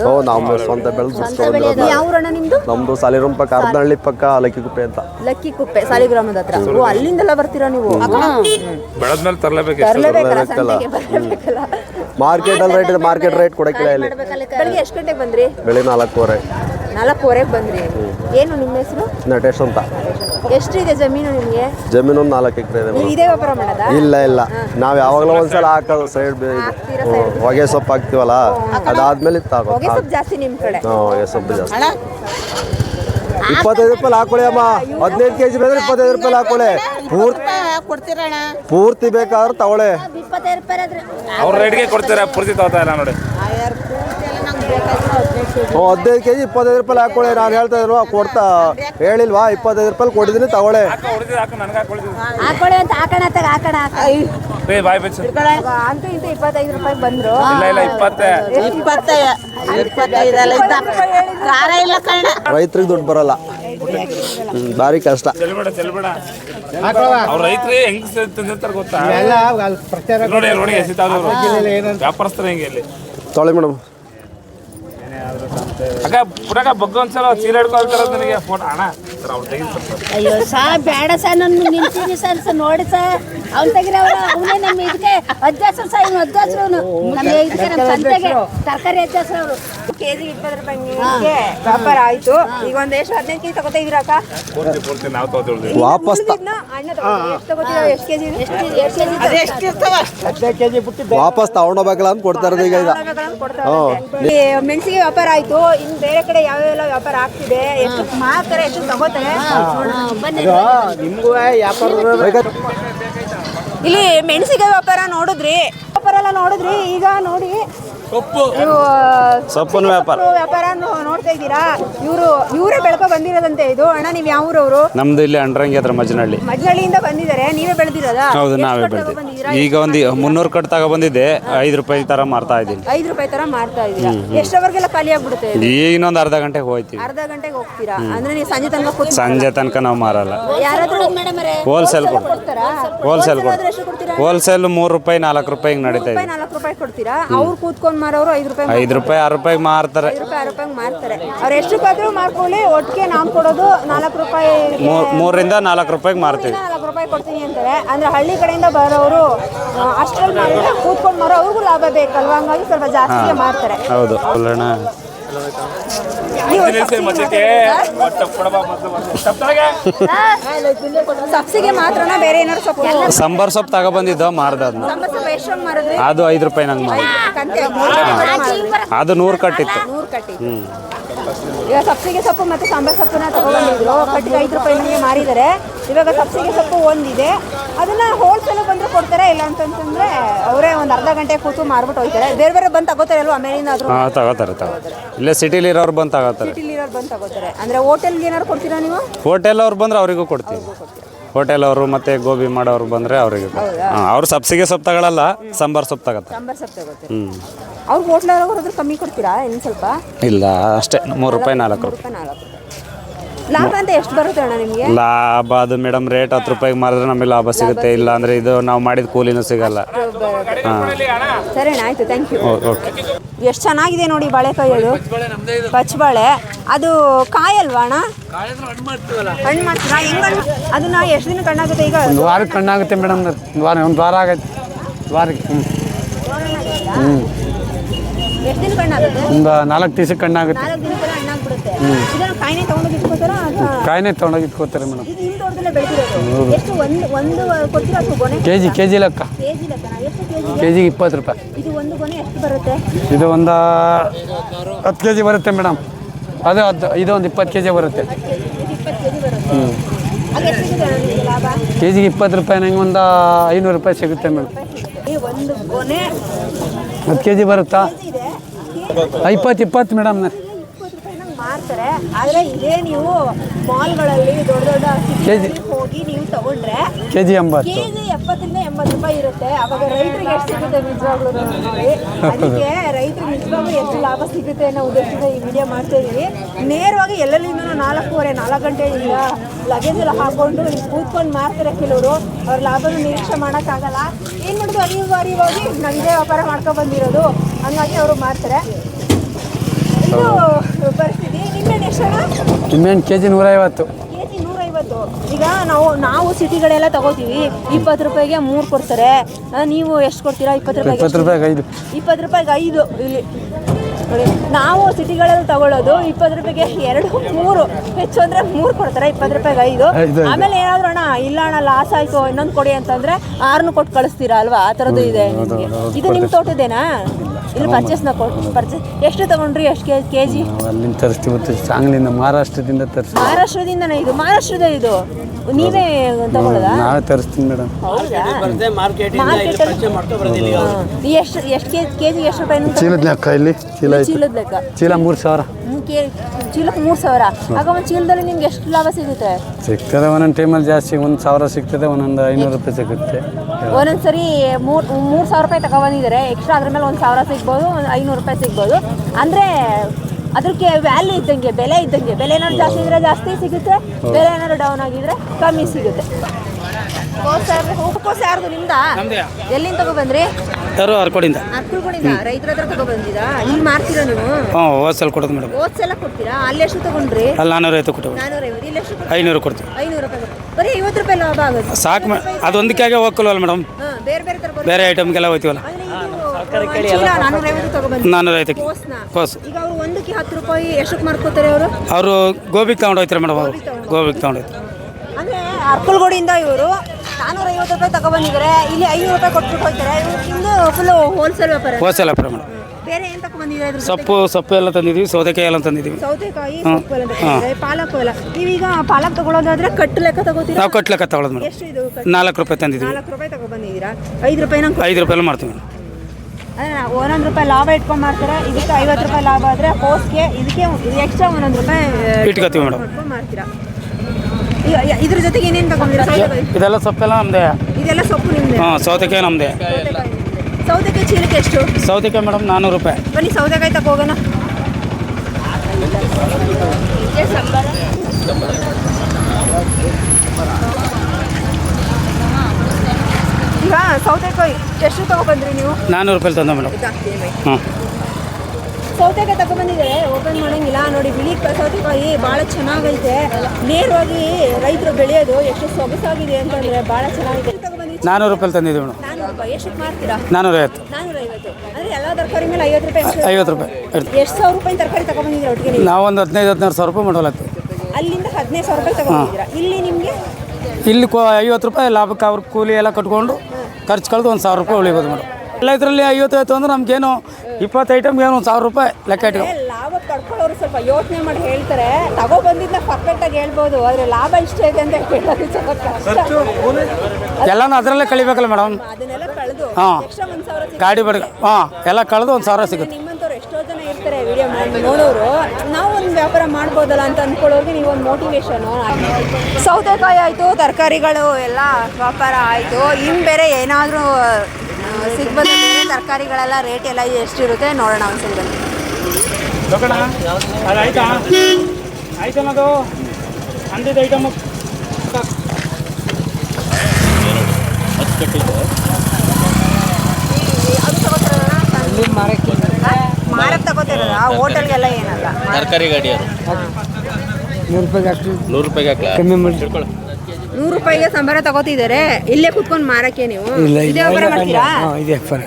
ಹ್ಞೂ ನಾವು ಸ್ವಂತ ಬೆಳೆದು ನಮ್ದು ಸಾಲಿಗ್ರಾಮ ನಿಮ್ದು? ನಮ್ಮದು ಸಾಲಿಗ್ರಾಮ ಪಕ್ಕ ಅರ್ಧಹಳ್ಳಿ ಪಕ್ಕ ಲಕ್ಕಿ ಕುಪ್ಪೆ ಅಂತ. ಲಕ್ಕಿ ಕುಪ್ಪೆ ಸಾಲಿಗ್ರಾಮದ ಹತ್ರ. ಓ ಅಲ್ಲಿಂದೆಲ್ಲ ಬರ್ತೀರಾ ನೀವು? ಬೆಳೆದ್ಮೇಲೆ ತರಲೇಬೇಕು ಬರ್ಲೇಬೇಕಲ್ಲ ಮಾರ್ಕೆಟಲ್ಲಿ ರೇಟ್ ಇದೆ ಮಾರ್ಕೆಟ್ ರೇಟ್ ಕೊಡಕ್ಕಿಲ್ಲ ಇಲ್ಲಿ. ಬೆಳಿಗ್ಗೆ ಎಷ್ಟು ಗಂಟೆಗೆ ಬಂದ್ರಿ? ಬೆಳಿಗ್ಗೆ ನಾಲ್ಕೂವರೆ. ನಾಲ್ಕೂವರೆಗೆ ಬಂದ್ರಿ. ಏನು ನಿಮ್ಮ ಹೆಸರು? ನಟೇಶ್ ಅಂತ. ಎಷ್ಟಿದೆ ಜಮೀನು ನಿಮಗೆ? ಜಮೀನು ಒಂದು ನಾಲ್ಕು ಎಕರೆ ಇದೆ ನೀವು ಇದೇ ವ್ಯಾಪಾರ ಮಾಡೋದಾ? ಇಲ್ಲ ಇಲ್ಲ. ನಾವು ಯಾವಾಗಲೂ ಒಂದ್ಸಲ ಹಾಕೋದು ಸೈಡ್ ಹೋಗೆ ಹೊಗೆ ಸೊಪ್ಪು ಹಾಕ್ತೀವಲ್ಲ? ಅದಾದ್ಮೇಲೆ ಹೊಗೆ ತಗೋ ಸೊಪ್ಪು ಜಾಸ್ತಿ ನಿಮ್ಮ ಕಡೆ. ಹಾಂ ಹೊಗೆ ಸೊಪ್ಪು ಜಾಸ್ತಿ. ಇಪ್ಪತ್ತೈದು ರೂಪಾಯಿ ಹಾಕೊಳ್ಳಿ ಅಮ್ಮ. ಹದಿನೈದು ಕೆಜಿ ಬೇಕಾದ್ರೆ ಇಪ್ಪತ್ತೈದು ರೂಪಾಯಿ ಹಾಕೊಳ್ಳಿ ಪೂರ್ತಿ ಕೊಡ್ತೀರಣ್ಣ. ಪೂರ್ತಿ ಬೇಕಾದ್ರೆ ತಗೊಳ್ಳಿ. ಇಪ್ಪತ್ತೈದು ರೂಪಾಯಿ ಆದ್ರೆ ಅವ್ರ ರೇಟ್ಗೆ ಕೊಡ್ತೀರಾ? ಪೂರ್ತಿ ತಗೋತಾ ಇಲ್ಲ ನೋಡಿ. ಹದಿನೈದು ಕೆಜಿ. ಇಪ್ಪತ್ತೈದು ರೂಪಾಯಿ ಹಾಕೊಳ್ಳಿ ನಾನು ಹೇಳ್ತಾ ಇದ್ರು ಕೊಡ್ತಾ ಹೇಳಿಲ್ವಾ? ಇಪ್ಪತ್ತೈದು ರೂಪಾಯಿ ಕೊಟ್ಟಿದ್ದೀನಿ ತಗೊಳ್ಳಿ. ಹಾಕೊಳ್ಳಿ ಅಂತ ಹಾಕೋಣ ಹಾಕೋಣ ಏ ಬಾಯ್ ಬೆಚ್ಚು. ಅಂತೂ ಇಂತೂ ಇಪ್ಪತ್ತೈದು ರೂಪಾಯಿ ಬಂದ್ರು. ಇಲ್ಲ ಇಲ್ಲ ಇಪ್ಪತ್ತೇ. ರೈತರಿಗೆ ದುಡ್ಡು ಬರಲ್ಲ. ಭಾರಿ ಕಷ್ಟ. ಅವ್ರ ರೈತರು ಹೆಂಗ್ ತಂದಿರ್ತಾರೆ ಗೊತ್ತಾ? ನೋಡಿ ನೋಡಿ ಎಸಿತಾದ್ರು ವ್ಯಾಪಾರಸ್ಥರು ಹೆಂಗೆ ಇಲ್ಲಿ? ತೊಳೆ ಮೇಡಮ್ ಅಕ್ಕ ಪುಟಕ ಬಗ್ಗೆ ಒಂದ್ಸಲ ಚೀಲ ಹಿಡ್ಕೊಳ್ತಾರ ನನಗೆ ಫೋಟೋ? ಅಣ್ಣ ಸರ್ ಅಯ್ಯೋ ಸಾ ಬೇಡ ಸರ್ ನನ್ನ ನಿಂತೀನಿ ಸರ್ ಸರ್ ನೋಡಿ ಸರ್. ಅವ್ನು ತೆಗಿರವ್ರ ಅವನೇ ನಮ್ಮ ಇದಕ್ಕೆ ಅಜ್ಜಾಸ್ರು ಸರ್ ಇವ್ನು ಅಧ್ಯಕ್ಷರು ಅವನು. ನಮ್ಮ ಇದಕ್ಕೆ ನಮ್ಮ ಸಂತೆಗೆ ತರಕಾರಿ ಅಧ್ಯಕ್ಷರು ಅವರು. ಕೆಜಿ ಇಪ್ಪತ್ತು ರೂಪಾಯಿ ನಿಮ್ಗೆ ವ್ಯಾಪಾರ ಆಯ್ತು. ಈಗ ಒಂದ್ ಎಷ್ಟು ಹದಿನೈದು ಕೆಜಿ ತಗೋತಾ ಇದೀರಾ ಅಕ್ಕ? ಪೂರ್ತಿ ಪೂರ್ತಿ ನಾವು ತಗೋತೀವಿ ವಾಪಸ್ ಉಳ್ದಿದ್ನ? ಅಣ್ಣ ತಗೋತೀರಾ? ಎಷ್ಟು ತಗೋತೀರಾ? ಎಷ್ಟು ಕೆಜಿ? ಎಷ್ಟು ಕೆಜಿ ವಾಪಸ್ ತಗೊಂಡೋಗ್ಬೇಕಲ್ಲ ಅಂತ ಕೊಡ್ತಾ ಇರೋದು ಈಗ ಈಗ. ಮೆಣಸಿಗೆ ವ್ಯಾಪಾರ ಆಯ್ತು. ಇನ್ನು ಬೇರೆ ಕಡೆ ಯಾವ್ಯಾವ ವ್ಯಾಪಾರ ಆಗ್ತಿದೆ? ಎಷ್ಟು ಮಾರ್ತಾರೆ ಎಷ್ಟು ತಗೋತಾರೆ? ಇಲ್ಲಿ ಮೆಣಸಿಗೆ ವ್ಯಾಪಾರ ನೋಡಿದ್ರಿ. ವ್ಯಾಪಾರ ಎಲ್ಲ ನೋಡಿದ್ರಿ. ಈಗ ನೋಡಿ ನೀವು ಸೊಪ್ಪಿನ ವ್ಯಾಪಾರ. ವ್ಯಾಪಾರ ನೋಡ್ತಾ ಇದ್ದೀರಾ? ಇವರು ಇವರೇ ಬೆಳ್ಕೊ ಬಂದಿರೋದಂತೆ ಇದು? ಅಣ್ಣ ನೀವು ಯಾವ ಊರವರು? ನಮ್ದು ಇಲ್ಲಿ ಅಂಡ್ರಂಗಿ ಹತ್ರ ಮಜನಹಳ್ಳಿ ಮಜನಹಳ್ಳಿಯಿಂದ ಬಂದಿದ್ದಾರೆ. ನೀವೇ ಬೆಳೆದಿರೋದಾ? ಹೌದು ನಾವೇ ಬೆಳೆದಿ ಈಗ ಒಂದು ಮುನ್ನೂರು ಕಟ್ ತಗೊಬಂದಿದ್ದೆ ಐದು ರೂಪಾಯಿ ತರ ಮಾರ್ತಾ ಇದ್ದೀನಿ. ಐದು ರೂಪಾಯಿ ತರ ಮಾರ್ತಾ ಇದ್ದೀರಾ? ಎಷ್ಟವರೆಗೆಲ್ಲ ಖಾಲಿ ಆಗ್ಬಿಡುತ್ತೆ ಇದು? ಈಗ ಇನ್ನೊಂದು ಅರ್ಧ ಗಂಟೆಗೆ ಹೋಯ್ತೀವಿ. ಅರ್ಧ ಗಂಟೆಗೆ ಹೋಗ್ತೀರಾ? ಅಂದ್ರೆ ನೀವು ಸಂಜೆ ತನಕ ಕೂತ್ ಸಂಜೆ ತನಕ ನಾವು ಮಾರಲ್ಲ. ಯಾರಾದ್ರೂ ಹೋಲ್ಸೇಲ್ ಕೊಡ್ತೀವಿ. ಕೊಡ್ತಾರಾ? ಹೋಲ್ಸೇಲ್ ಕೊಡ್ತೀರಾ? ಹೋಲ್ಸೇಲ್ ಮೂರು ರೂಪಾಯಿ ನಾಲ್ಕು ರೂಪಾಯಿ ಹಿಂಗೆ ನಡೀತಾ ರೂಪಾಯಿ ಇದೆ. ನಾಲ್ಕು ರೂಪಾಯಿ ಕೊಡ್ತೀರಾ? ಅವ್ರು ಕೂತ್ಕೊಂಡ್ ಮಾರೋರು ಐದು ರೂಪಾಯಿ ಐದು ರೂಪಾಯಿ ಆರು ರೂಪಾಯಿಗೆ ಮಾರ್ತಾರೆ. ಐದು ರೂಪಾಯಿ ಆರು ರೂಪಾಯಿ ಮಾರ್ತಾರೆ. ಅವ್ರು ಎಷ್ಟಕ್ಕಾದ್ರೂ ಮಾರ್ಕೊಳ್ಳಿ ಒಟ್ಟಿಗೆ ನಾವು ಕೊಡೋದು ನಾಲ್ಕು ರೂಪಾಯಿ ಮೂರ್ ಮೂರರಿಂದ ನಾಲ್ಕು ರೂಪಾಯಿಗೆ ಮಾರ್ತೀವಿ. ನಾಲ್ಕು ರೂಪಾಯಿ ಕೊಡ್ತೀನಿ ಅಂತಾರೆ. ಅಂದ್ರೆ ಹಳ್ಳಿ ಕಡೆಯಿಂದ ಬರೋರು ಅಷ್ಟರಲ್ಲಿ ಮಾಡಿದ್ರೆ ಕೂತ್ಕೊಂಡು ಮಾರೋ ಅವ್ರಿಗೂ ಲಾಭ ಬೇಕಲ್ವಾ? ಹಂಗಾಗಿ ಸ್ವಲ್ಪ ಜಾಸ್ತಿಗೆ ಮಾರ್ತಾರೆ. ಹೌದು. ಅಲ್ಲಣ್ಣ ಸಬ್ಸಿಗೆ ಮಾತ್ರನ ಬೇರೆ ಏನಾದ್ರು ಸೊಪ್ಪು ಸಂಬಾರ್ ಸೊಪ್ಪು ತಗೊಬಂದಿದ್ದೋ ಮಾರ್ದೆ ಅದನ್ನ ಅದು ಐದು ರೂಪಾಯಿ ನಂಗೆ. ಅದು ನೂರು ಕಟ್ಟಿತ್ತು. ಹ್ಞೂ ಈಗ ಸಬ್ಸಿಗೆ ಸೊಪ್ಪು ಮತ್ತು ಸಾಂಬಾರ್ ಸೊಪ್ಪನ್ನ ತಗೊಂಡಿದ್ರು ಕಟ್ಟಿಗೆ ಐದು ರೂಪಾಯಿ ನಮಗೆ ಮಾರಿದ್ದಾರೆ. ಇವಾಗ ಸಬ್ಸಿಗೆ ಸೊಪ್ಪು ಒಂದಿದೆ. ಅದನ್ನ ಹೋಲ್ಸೇಲ್ ಬಂದ್ರೆ ಕೊಡ್ತಾರೆ ಇಲ್ಲ ಅಂತಂತಂದ್ರೆ ಅವರೇ ಒಂದು ಅರ್ಧ ಗಂಟೆ ಕೂತು ಮಾರ್ಬಿಟ್ಟು ಹೋಗ್ತಾರೆ. ಬೇರೆ ಬೇರೆ ಬಂದು ತಗೋತಾರೆ ಅಲ್ವಾ ಆಮೇಲೆ ಹಾಂ ತಗೋತಾರೆ ತಗೋತಾರೆ. ಇಲ್ಲೇ ಸಿಟಿಲಿ ಇರೋರು ಬಂದು ತಗೋತಾರೆ. ಸಿಟಿಲಿರೋರು ಬಂದು ತಗೋತಾರೆ. ಅಂದ್ರೆ ಹೋಟೆಲ್ಗೆ ಏನಾದ್ರು ಕೊಡ್ತೀರಾ ನೀವು? ಹೋಟೆಲ್ ಅವ್ರು ಬಂದ್ರೆ ಅವರಿಗೂ ಕೊಡ್ತೀವಿ. ಹೋಟೆಲ್ ಅವರು ಮತ್ತೆ ಗೋಬಿ ಮಾಡೋರು ಬಂದರೆ ಅವರಿಗೆ ಅವ್ರು ಸಬ್ಸಿಗೆ ಸೊಪ್ಪು ತಗೊಳಲ್ಲ ಸಾಂಬಾರ್ ಸೊಪ್ಪು ತಗತ್ತೆ. ಸಾಂಬಾರ್ ಸೊಪ್ಪು ತಗೋತಾರೆ ಹ್ಞೂ ಅವ್ರು ಹೋಟ್ಲವ್ರಿಗೆ ಕಮ್ಮಿ ಕೊಡ್ತೀರಾ? ಇನ್ನು ಸ್ವಲ್ಪ? ಇಲ್ಲ ಅಷ್ಟೇ ಮೂರು ರೂಪಾಯಿ ನಾಲ್ಕು ರೂಪಾಯಿ ರೂಪಾಯಿ ನಾಲ್ಕು ರೂಪಾಯಿ. ಲಾಭ ಅಂತ ಎಷ್ಟು ಬರುತ್ತೆ ಅಣ್ಣ ನಿಮಗೆ? ಲಾಭ ಅದು ಮೇಡಮ್ ರೇಟ್ ಹತ್ತು ರೂಪಾಯಿಗೆ ಮಾರಿದ್ರೆ ನಮಗೆ ಲಾಭ ಸಿಗುತ್ತೆ. ಇಲ್ಲ ಅಂದ್ರೆ ಇದು ನಾವು ಮಾಡಿದ ಕೂಲಿನೂ ಸಿಗಲ್ಲ. ಹಾಂ. ಸರಿ ಅಣ್ಣ ಆಯ್ತು. Thank you okay. ಎಷ್ಟು ಚೆನ್ನಾಗಿದೆ ನೋಡಿ ಬಾಳೆಕಾಯಿ ಅದು ಪಚ್ಚಬಾಳೆ. ಅದು ಕಾಯಲ್ವಾ ಅಣ್ಣ? ಹಣ್ಣು ಮಾಡ್ತೀರಾ? ಹೆಂಗ ಅದನ್ನ ಎಷ್ಟು ದಿನ ಕಣ್ಣಾಗುತ್ತೆ ಈಗ? ಒಂದು ವಾರಕ್ಕೆ ಕಣ್ಣಾಗುತ್ತೆ ಮೇಡಮ್ ಒಂದು ವಾರ ಒಂದು ವಾರ ಆಗತ್ತೆ. ವಾರಕ್ಕೆ ಹ್ಞೂ ಎಷ್ಟು ದಿನ ಕಣ್ಣಾಗುತ್ತೆ? ಒಂದು ನಾಲ್ಕು ದಿವಸಕ್ಕೆ ಕಣ್ಣಾಗುತ್ತೆ. ಹಣ್ಣಾಗ್ಬಿಡುತ್ತೆ ಇದನ್ನ ಕಾಯಿನೇ ತಗೊಂಡೋಗಿ ಇಟ್ಕೋತಾರಾ ಇಟ್ಕೋತಾರೆ ಮೇಡಮ್. ಇದು ನಿಮ್ಮ ತೋಟದಲ್ಲೇ ಬೆಳೆದಿರೋದು? ಎಷ್ಟು ಒಂದು ಒಂದು ಕೊಡ್ತೀರಾ ಅಥವಾ ಗೊನೆ ಕೆ ಜಿ ಕೆ ಜಿ ಲೆಕ್ಕ. ಕೆ ಜಿ ಲೆಕ್ಕನ? ಎಷ್ಟು ಕೆ ಜಿ ಕೆ ಜಿಗೆ ಇಪ್ಪತ್ತು ರೂಪಾಯಿ. ಇದು ಒಂದು ಗೊನೆ ಎಷ್ಟು ಬರುತ್ತೆ? ಇದು ಒಂದು ಹತ್ತು ಕೆ ಜಿ ಬರುತ್ತೆ ಮೇಡಮ್. ಅದು ಹತ್ತು ಇದು ಒಂದು ಇಪ್ಪತ್ತು ಕೆ ಜಿ ಬರುತ್ತೆ ಇಪ್ಪತ್ತು ಕೆ ಬರುತ್ತೆ. ಅದು ಜಿಗೆ ಇಪ್ಪತ್ತು ರೂಪಾಯಿ ನಂಗೆ ಒಂದು ಐನೂರು ರೂಪಾಯಿ ಸಿಗುತ್ತೆ ಮೇಡಮ್. ಹತ್ತು ಕೆ ಜಿ ಬರುತ್ತಾ ಇಪ್ಪತ್ತು ಇಪ್ಪತ್ತು ಮೇಡಮ್. ಮಾರ್ತಾರೆ ಆದರೆ ಇದೇ ನೀವು ಮಾಲ್ಗಳಲ್ಲಿ ದೊಡ್ಡ ದೊಡ್ಡ ಕೆಜಿ. ಸಿಟಿಗಳಲ್ಲಿ ಹೋಗಿ ನೀವು ತಗೊಂಡ್ರೆ ಕೆಜಿ ಎಂಬತ್ತು. ಕೆಜಿ ಎಪ್ಪತ್ತರಿಂದ ಎಂಬತ್ತು ರೂಪಾಯಿ ಇರುತ್ತೆ. ಅವಾಗ ರೈತರಿಗೆ ಎಷ್ಟು ಸಿಗುತ್ತೆ ನಿಜವಾಗ್ಲೂ ನೋಡಿ. ಅದಕ್ಕೆ ರೈತರಿಗೆ ನಿಜವಾಗ್ಲೂ ಎಷ್ಟು ಲಾಭ ಸಿಗುತ್ತೆ ಅನ್ನೋ ಉದ್ದೇಶದಿಂದ ಈ ವಿಡಿಯೋ ಮಾಡ್ತಾ ಇದೀವಿ ನೇರವಾಗಿ ಎಲ್ಲೆಲ್ಲಿಂದ ನಾಲ್ಕೂವರೆ ನಾಲ್ಕು ಗಂಟೆಯಿಂದ ಲಗೇಜ್ ಎಲ್ಲ ಹಾಕೊಂಡು ಕೂತ್ಕೊಂಡು ಮಾರ್ತಾರೆ ಕೆಲವರು. ಅವ್ರ ಲಾಭನ ನಿರೀಕ್ಷೆ ಮಾಡೋಕ್ಕಾಗಲ್ಲ. ಏನು ಮಾಡೋದು? ಅನಿವಾರ್ಯವಾಗಿ ನಾವು ಇದೇ ವ್ಯಾಪಾರ ಮಾಡ್ಕೊಂಡು ಬಂದಿರೋದು. ಹಂಗಾಗಿ ಅವರು ಮಾರ್ತಾರೆ ಇದು ನಿಮ್ಮೇನು ಕೆ ಜಿ ನೂರೈವತ್ತು. ಈಗ ನಾವು ನಾವು ಸಿಟಿಗಳೆಲ್ಲ ತಗೋತೀವಿ. ಇಪ್ಪತ್ತು ರೂಪಾಯಿಗೆ ಮೂರು ಕೊಡ್ತಾರೆ. ಆ, ನೀವು ಎಷ್ಟು ಕೊಡ್ತೀರಾ? ಇಪ್ಪತ್ತು ರೂಪಾಯಿಗೆ ಇಪ್ಪತ್ತು ರೂಪಾಯಿಗೆ ಐದು. ಇಪ್ಪತ್ತು ರೂಪಾಯಿಗೆ ಐದು ಇಲ್ಲಿ. ನೋಡಿ ನಾವು ಸಿಟಿಗಳಲ್ಲಿ ತಗೊಳ್ಳೋದು ಇಪ್ಪತ್ತು ರೂಪಾಯಿಗೆ ಎರಡು ಮೂರು. ಹೆಚ್ಚು ಅಂದ್ರೆ ಮೂರು ಕೊಡ್ತಾರೆ ಇಪ್ಪತ್ತು ರೂಪಾಯಿಗೆ ಐದು. ಐದು, ಐದು. ಆಮೇಲೆ ಏನಾದ್ರು ಅಣ್ಣ ಇಲ್ಲ ಅಣ್ಣ ಲಾಸ್ ಆಯ್ತು ಇನ್ನೊಂದು ಕೊಡಿ ಅಂತಂದ್ರೆ ಆರ್ನು ಕೊಟ್ಟು ಕಳಿಸ್ತೀರಾ ಅಲ್ವಾ? ಆ ಥರದ್ದು ಇದೆ ನಿಮಗೆ. ಇದು ನಿಮ್ಮ ತೋಟದೇನಾ ಇಲ್ಲಿ ಪರ್ಚೇಸ್ನ ಕೊಟ್ಟು ಪರ್ಚೇಸ್ ಎಷ್ಟು ತಗೊಂಡ್ರಿ ಎಷ್ಟು ಕೆ ಕೆ ಜಿ ಅಲ್ಲಿಂದ ತರಿಸ್ತೀವಿ ಮತ್ತು ಸಾಂಗ್ಲಿಂದ ಮಹಾರಾಷ್ಟ್ರದಿಂದ ತರಿಸ್ತೀವಿ. ಮಹಾರಾಷ್ಟ್ರದಿಂದನೇ ಇದು? ಮಹಾರಾಷ್ಟ್ರದ ಇದು ನೀವೇ ತಗೊಳ್ಳೋದಾ? ನಾವೇ ತರಿಸ್ತೀನಿ ಮೇಡಮ್ ಹೌದಾ? ಮಾರ್ಕೆಟಲ್ಲಿ ಎಷ್ಟು ಎಷ್ಟು ಕೆ ಕೆ ಜಿ ಎಷ್ಟು ರೂಪಾಯಿ ಚೀಲದ ಲೆಕ್ಕ ಇಲ್ಲಿ ಚೀಲ ಐತೆ. ಚೀಲದ ಲೆಕ್ಕ. ಚೀಲ ಮೂರು ಸಾವಿರ. ಹ್ಮ್, ಕೆ- ಚೀಲಕ್ಕೆ ಮೂರು ಸಾವಿರ. ಆಗ ಒಂದು ಚೀಲದಲ್ಲಿ ನಿಮ್ಗೆ ಎಷ್ಟು ಲಾಭ ಸಿಗುತ್ತೆ? ಸಿಗ್ತದೆ ಒಂದೊಂದು ಟೈಮಲ್ಲಿ ಜಾಸ್ತಿ ಒಂದು ಸಾವಿರ ಸಿಗ್ತದೆ ಒಂದೊಂದು ಐನೂರು ರೂಪಾಯಿ ಸಿಗುತ್ತೆ. ಒಂದೊಂದ್ಸರಿ ಮೂರು ಮೂರು ಸಾವಿರ ರೂಪಾಯಿ ತಗೊಬಂದಿದ್ದಾರೆ ಎಕ್ಸ್ಟ್ರಾ ಅದ್ರ ಮೇಲೆ ಒಂದು ಸಾವಿರ ಸಿಗ್ಬೋದು ಒಂದು ಐನೂರು ರೂಪಾಯಿ ಸಿಗ್ಬೋದು. ಅಂದರೆ ಅದಕ್ಕೆ ವ್ಯಾಲ್ಯೂ ಇದ್ದಂಗೆ ಬೆಲೆ ಇದ್ದಂಗೆ ಬೆಲೆ ಏನಾದ್ರು ಜಾಸ್ತಿ ಇದ್ರೆ ಜಾಸ್ತಿ ಸಿಗುತ್ತೆ ಬೆಲೆ ಏನಾದ್ರು ಡೌನ್ ಆಗಿದ್ರೆ ಕಮ್ಮಿ ಸಿಗುತ್ತೆ. ಹೂಕೋಸ ಯಾರ್ದು ನಿಮ್ದಾ? ಎಲ್ಲಿಂದ ತಗೊಬಂದ್ರಿ? ತರೋ ಹರ್ಕೊಡಿಂದ ಅರ್ಕುಳ್ಕೊಂಡಿಂದ ರೈತರ ಹತ್ರ ತಗೊಬಂದಿರಾ ಇಲ್ಲಿ ಮಾರ್ತೀರಾ ನೀವು? ಹಾಂ ಹೋಲ್ಸೇಲ್ ಕೊಡೋದು ಮೇಡಮ್. ಓದ್ಸೆಲ್ಲ ಕೊಡ್ತೀರಾ? ಅಲ್ಲಿ ಎಷ್ಟು ತಗೊಂಡ್ರಿ? ಅಲ್ಲಿ ನಾನ್ನೂರ ಐವತ್ತು ಕೊಟ್ಟು ನಾನೂರೈವತ್ತು ಇಲ್ಲಿ ಎಷ್ಟು ಐನೂರು ಕೊಡ್ತೀವಿ. ಐನೂರು ರೂಪಾಯಿ? ಬರೀ ಐವತ್ತು ರೂಪಾಯಿ ಲಾಭ ಆಗುತ್ತೆ ಸಾಕು ಅದೊಂದಕ್ಕೆ ಹೋಗ್ಕಲ್ವಲ್ಲ ಮೇಡಮ್. ಬೇರೆ ಬೇರೆ ಬೇರೆ ಐಟಮ್ಗೆಲ್ಲ ನಾನೂರೈವತ್ತು ತಗೊಬಂದ್ರಿ ನಾನ್ನೂರ ಕೋಸ್ನ ಕೋಸು ಈಗ ಅವ್ರು ಒಂದಕ್ಕೆ ಹತ್ತು ರೂಪಾಯಿ ಎಷ್ಟಕ್ಕೆ ಮಾರ್ಕೋತಾರೆ ಅವರು? ಅವರು ಗೋಬಿಗೆ ತಗೊಂಡು ಹೋಗ್ತಾರೆ ಮೇಡಮ್ ಅವರು. ಗೋಬಿಗೆ ತಗೊಂಡು ಹೋಗ್ತಾರೆ ಅಂದ್ರೆ ಅರ್ಕಲ್ಗೋಡಿಂದ ಇವರು ನಾನೂರ ಐವತ್ತು ರೂಪಾಯಿ ತಗೊಬಂದಿದ್ದಾರೆ ಇಲ್ಲಿ ಐನೂರು ರೂಪಾಯಿ ಕೊಟ್ಬಿಟ್ಟು ಹೋಗ್ತಾರೆ. ಇವರು ನಿಮ್ದು ಫುಲ್ ಹೋಲ್ಸೇಲ್ ವ್ಯಾಪಾರ. ಹೋಲ್ಸೇಲ್ ವ್ಯಾಪಾರ ಮೇಡಮ್. ಬೇರೆ ಏನು ತಗೊಬಂದಿದ್ದಾರೆ ಇದ್ರ? ಸೊಪ್ಪು ಸೊಪ್ಪು ಎಲ್ಲ ತಂದಿದ್ದೀವಿ ಸೌತೆಕಾಯಿ ಎಲ್ಲ ತಂದಿದ್ದೀವಿ ಸೌತೆಕಾಯಿ ಸೊಪ್ಪು ಎಲ್ಲ ತಗೊಂಡಿದ್ದಾರೆ ಪಾಲಕ್ ಎಲ್ಲ ನೀವೀಗ ಪಾಲಕ್ ತಗೊಳ್ಳೋದಾದ್ರೆ ಕಟ್ಟು ಲೆಕ್ಕ ತಗೋತೀರಾ? ನಾವು ಕಟ್ಲೆಕ್ಕ ತಗೊಳ್ಳೋದು ಮೇಡಮ್. ಎಷ್ಟು ಇದು ಕಟ್ಟು? ನಾಲ್ಕು ರೂಪಾಯಿ ತಂದಿದ್ದೀವಿ ನಾಲ್ಕು ರೂಪಾಯಿ ತಗೊಬಂದಿದ್ದೀರಾ ಐದು ರೂಪಾಯಿ ನಂಗೆ ಐದು ರೂಪಾಯಿ ಮಾಡ್ತೀವಿ ಮೇಡಮ್. ಒಂದೊಂದು ರೂಪಾಯಿ ಲಾಭ ಇಟ್ಕೊಂಡು ಮಾಡ್ತಾರೆ? ಇದಕ್ಕೆ ಐವತ್ತು ರೂಪಾಯಿ ಲಾಭ ಆದ್ರೆ ಕೋಸ್ಗೆ ಇದಕ್ಕೆ ಎಕ್ಸ್ಟ್ರಾ ಒಂದೊಂದು ರೂಪಾಯಿ ಇಟ್ಕೋತೀವಿ ಮೇಡಮ್. ಮಾಡ್ತೀರಾ? ಇದ್ರ ಜೊತೆಗೆ ಏನೇನು ತಗೊಂಡಿರಾ? ಸೌತೆಕಾಯಿ ಇದೆಲ್ಲ ಸೊಪ್ಪೆಲ್ಲ ನಮ್ಮದೇ ಇದೆಲ್ಲ ಸೊಪ್ಪು ನಿಮ್ದೆ? ಹಾಂ ಸೌತೆಕಾಯಿ ನಮ್ಮದೇ ಸೌತೆಕಾಯಿ ಸೌತೆಕಾಯಿ ಚೀಲಕ್ಕೆ ಎಷ್ಟು? ಸೌತೆಕಾಯಿ ಮೇಡಮ್ ನಾನ್ನೂರು ರೂಪಾಯಿ. ಬನ್ನಿ ಸೌತೆಕಾಯಿ ತಗೋಗೋಣ ಹೋಗೋಣ. ಈಗ ಸೌತೆಕಾಯಿ. ಎಷ್ಟು ತಗೊಬಂದ್ರಿ ನೀವು? ನಾನ್ನೂರು ರೂಪಾಯಿ ತಂದ ಮೇಡಮ್. ಹಾಂ ಸೌತೆಕಾಯಿ ತಗೊಬಂದಿದ್ದಾರೆ ಓಪನ್ ಮಾಡಂಗಿಲ್ಲ. ನೋಡಿ ಬಿಳಿ ಸೌತೆಕಾಯಿ ಭಾಳ ಚೆನ್ನಾಗೈತೆ. ನೇರವಾಗಿ ರೈತರು ಬೆಳೆಯೋದು ಎಷ್ಟು ಸೊಗಸಾಗಿದೆ ಅಂತಂದ್ರೆ ಭಾಳ ಚೆನ್ನಾಗಿದೆ. ನಾನ್ನೂರು ರೂಪಾಯಿ ತಂದಿದ್ದೀವಿ ಮೇಡಮ್. ನಾನ್ನೂರು ರೂಪಾಯಿ. ಎಷ್ಟಕ್ಕೆ ಮಾರ್ತೀರಾ? ನಾನ್ನೂರ ಐವತ್ತು. ನಾನ್ನೂರ ಐವತ್ತು. ಅಂದ್ರೆ ಎಲ್ಲ ತರಕಾರಿ ಮೇಲೆ ಐವತ್ತು ರೂಪಾಯಿ. ಐವತ್ತು ರೂಪಾಯಿ. ಎಷ್ಟು ಸಾವಿರ ರೂಪಾಯಿ ತರಕಾರಿ ತಗೊಬಂದಿದ್ದೀರಾ ಒಟ್ಟಿಗೆ ನೀವು? ಒಂದು ಹದಿನೈದು ಹದಿನಾರು ಸಾವಿರ ರೂಪಾಯಿ ಮಾಡೋಲ್ಲ ಅಲ್ಲಿಂದ ಹದಿನೈದು ಸಾವಿರ ರೂಪಾಯಿ ತಗೊಂಡಿದ್ದೀರಾ ಇಲ್ಲಿ ನಿಮಗೆ? ಇಲ್ಲಿ ಕೋ ಐವತ್ತು ರೂಪಾಯಿ ಲಾಭಕ್ಕೆ ಅವ್ರ ಕೂಲಿ ಎಲ್ಲ ಕಟ್ಕೊಂಡು ಖರ್ಚು ಕಳೆದು ಒಂದು ಸಾವಿರ ರೂಪಾಯಿ ಉಳಿಬೋದು ಮೇಡಮ್. ಎಲ್ಲ ಇದರಲ್ಲಿ ಐವತ್ತು ಐವತ್ತು ಅಂದ್ರೆ ನಮ್ಗೇನು ಇಪ್ಪತ್ತು ಐಟಮ್ಗೆ ಏನು ಒಂದು ಸಾವಿರ ರೂಪಾಯಿ ಲೆಕ್ಕ ಇಟ್ಕೊ ಲಾಭ ಪಡ್ಕೊಳ್ಳೋರು ಸ್ವಲ್ಪ ಯೋಚನೆ ಮಾಡಿ ಹೇಳ್ತಾರೆ. ತಗೋ ಬಂದಿದ್ದ ಪರ್ಫೆಕ್ಟ್ ಆಗಿ ಹೇಳ್ಬೋದು ಆದ್ರೆ ಲಾಭ ಇಷ್ಟ ಇದೆ ಅಂತ ಹೇಳೋದು ಸ್ವಲ್ಪ ಕಷ್ಟ. ಎಲ್ಲನೂ ಅದರಲ್ಲೇ ಕಳಿಬೇಕಲ್ಲ ಮೇಡಮ್. ಅದನ್ನೆಲ್ಲ ಕಳೆದು ಹಾಂ. ಎಕ್ಸ್ಟ್ರಾ ಒಂದು ಸಾವಿರ. ಗಾಡಿ ಬಡ ಹಾಂ ಎಲ್ಲ ಕಳೆದು ಒಂದು ಸಾವಿರ ಸಿಗುತ್ತೆ ನಿಮ್ಮಂಥವ್ರು ಎಷ್ಟೋ ಜನ ಇರ್ತಾರೆ ವಿಡಿಯೋ ಮಾಡಿ ನೋಡೋರು ನಾವು ಒಂದು ವ್ಯಾಪಾರ ಮಾಡ್ಬೋದಲ್ಲ ಅಂತ ಅಂದ್ಕೊಳ್ಳೋರಿಗೆ ನೀವು ಒಂದು ಮೋಟಿವೇಶನ್ ಸೌತೆಕಾಯಿ ಆಯಿತು ತರಕಾರಿಗಳು ಎಲ್ಲ ವ್ಯಾಪಾರ ಆಯಿತು. ಇನ್ನು ಬೇರೆ ಏನಾದರೂ ಸಿಗ್ಬೋದು ತರಕಾರಿಗಳೆಲ್ಲ ರೇಟ್ ಎಲ್ಲ ಎಷ್ಟಿರುತ್ತೆ ನೋಡೋಣ ಒಂದು ಆಯ್ತಾ? ಐಟಮ್ ಅದು ಅಂದಿದ್ದು ಐಟಮ್ ಅದು ತಗೋತಾರಲ್ಲ? ಮಾರಕ್ಕೆ ತಗೋತಿರಲ್ಲ ಹೋಟೆಲ್ಗೆಲ್ಲ ಏನಲ್ಲ. ತರಕಾರಿ ಗಾಡಿ ಅದು. ನೂರು ರೂಪಾಯಿಗೆ ಅಷ್ಟು ನೂರು ರೂಪಾಯಿಗೆ ಕಮ್ಮಿ ಮಾಡಿ. ನೂರು ರೂಪಾಯಿಗೆ ಸಂಬಾರ ತಗೋತಿದ್ದಾರೆ ಇಲ್ಲೇ ಕುತ್ಕೊಂಡು ಮಾರಕ್ಕೆ ನೀವು? ಇದೇ ವ್ಯಾಪಾರ ಮಾಡ್ತೀರಾ? ಇದೆ ಫರ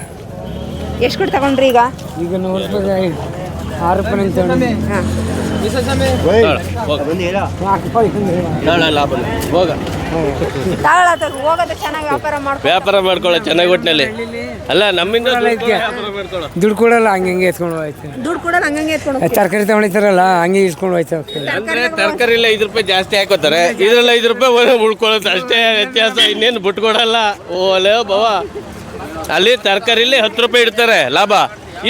ಎಷ್ಟು ಕೊಟ್ಟು ತಗೊಂಡ್ರಿ ಈಗ? ಈಗ ನೂರು ರೂಪಾಯಿ ಆರು ರೂಪಾಯಿ ಅಂತ ಹಾಂ. ಲಾಭ ಹೋಗ. ಹೋಗೋದು ಚೆನ್ನಾಗಿ ವ್ಯಾಪಾರ ಮಾಡ್ಕೊ. ವ್ಯಾಪಾರ ಮಾಡ್ಕೊಳ್ಳೋ ಚೆನ್ನಾಗಿ ಒಟ್ಟಿನಲ್ಲಿ ಅಲ್ಲ ನಮ್ಮಿಂದ ದುಡ್ಡು ಕೊಡಲ್ಲ ಹಂಗೆ ಹಂಗೆ ಎತ್ಕೊಂಡು ಹೋಯ್ತು. ದುಡ್ಡು ಕೊಡಲ್ಲ ಹಂಗಂಗೆ ಎತ್ಕೊಂಡು. ತರಕಾರಿ ತಗೊಳಿತಾರಲ್ಲ ಹಂಗೆ ಇಸ್ಕೊಂಡು ಹೋಯ್ತು. ಅಂದ್ರೆ ಎಲ್ಲ ಐದು ರೂಪಾಯಿ ಜಾಸ್ತಿ ಹಾಕೋತಾರೆ. ಇದ್ರಲ್ಲ ಐದು ರೂಪಾಯಿ ಉಳ್ಕೊಳ್ಳೋದು ಅಷ್ಟೇ ವ್ಯತ್ಯಾಸ ಇನ್ನೇನು ಬಿಟ್ಕೊಡಲ್ಲ. ಲೇ ಬವ. ಅಲ್ಲಿ ತರಕಾರಿಲಿ ಹತ್ತು ರೂಪಾಯಿ ಇಡ್ತಾರೆ ಲಾಭ.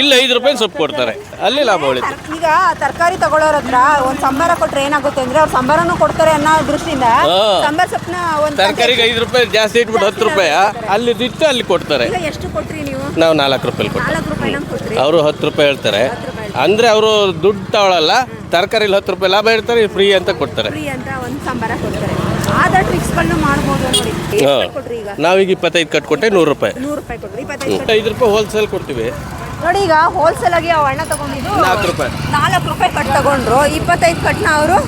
ಇಲ್ಲಿ ಐದು ರೂಪಾಯಿ ಸೊಪ್ಪು ಕೊಡ್ತಾರೆ. ಅಲ್ಲಿ ಲಾಭ ಉಳಿತು. ಈಗ ತರಕಾರಿ ತಗೊಳ್ಳೋರ ಹತ್ರ ಒಂದ್ ಸಂಬಾರ ಕೊಟ್ರೆ ಏನಾಗುತ್ತೆ ಅಂದ್ರೆ ಅವ್ರು ಸಂಬಾರನು ಕೊಡ್ತಾರೆ ಅನ್ನೋ ದೃಷ್ಟಿಯಿಂದ ಹಾ. ಸಂಬಾರ ಸೊಪ್ಪನ್ನ ಒಂದ್ ತರಕಾರಿಗೆ ಐದು ರೂಪಾಯಿ ಜಾಸ್ತಿ ಇಟ್ಬಿಟ್ಟು ಹತ್ತು ರೂಪಾಯಿ ಅಲ್ಲಿ ಇಟ್ಟು ಅಲ್ಲಿ ಕೊಡ್ತಾರೆ. ಈಗ ಎಷ್ಟು ಕೊಟ್ರಿ ನೀವು? ನಾವು ನಾಲ್ಕು ರೂಪಾಯಿ ಕೊಡ್ತೀವಿ. ನಾಲ್ಕು ರೂಪಾಯಿ ನಂಗೆ ಕೊಟ್ರಿ. ಅವರು ಹತ್ತು ರೂಪಾಯಿ ಹೇಳ್ತಾರೆ. ಅಂದ್ರೆ ಅವರು ದುಡ್ಡು ತಗೊಳ್ಳಲ್ಲ ತರಕಾರಿಲಿ ಹತ್ತು ರೂಪಾಯಿ ಲಾಭ ಇರ್ತಾರೆ ಫ್ರೀ ಅಂತ ಕೊಡ್ತಾರೆ. ಫ್ರೀ ಅಂತ ಒಂದ್ ಸಂಬಾರ ಕೊಡ್ತಾರೆ. ಆದ ಟ್ರಿಕ್ಸ್ಗಳನ್ನ ಮಾಡ್ಬೋದು ನೋಡಿ. ಹಾ. ಎಷ್ಟು ಕೊಟ್ರಿ ಈಗ? ನಾವೀಗ ಇಪ್ಪತ್ತೈದು ಕಟ್ಕೊಟ್ಟೆ ನೂರು ರೂಪಾಯಿ. ನೂರು ರೂಪಾಯಿ ಕೊಟ್ರಿ. ಇಪ್ಪತ್ತೈದು ಐದು ರೂಪಾಯಿ ಹೋಲ್ಸೇಲ್ ಕೊಡ್ತೀವಿ. ನೋಡಿ ಈಗ ಹೋಲ್ಸೇಲ್ ಆಗಿ ಅವ್ ಅಣ್ಣ ತಗೊಂಡಿದ್ದು ನಾಲ್ಕು ರೂಪಾಯಿ ನಾಲ್ಕು ರೂಪಾಯಿ ಕಟ್ ತಗೊಂಡ್ರು ಇಪ್ಪತ್ತೈದು ಕಟ್ನ ಅವರು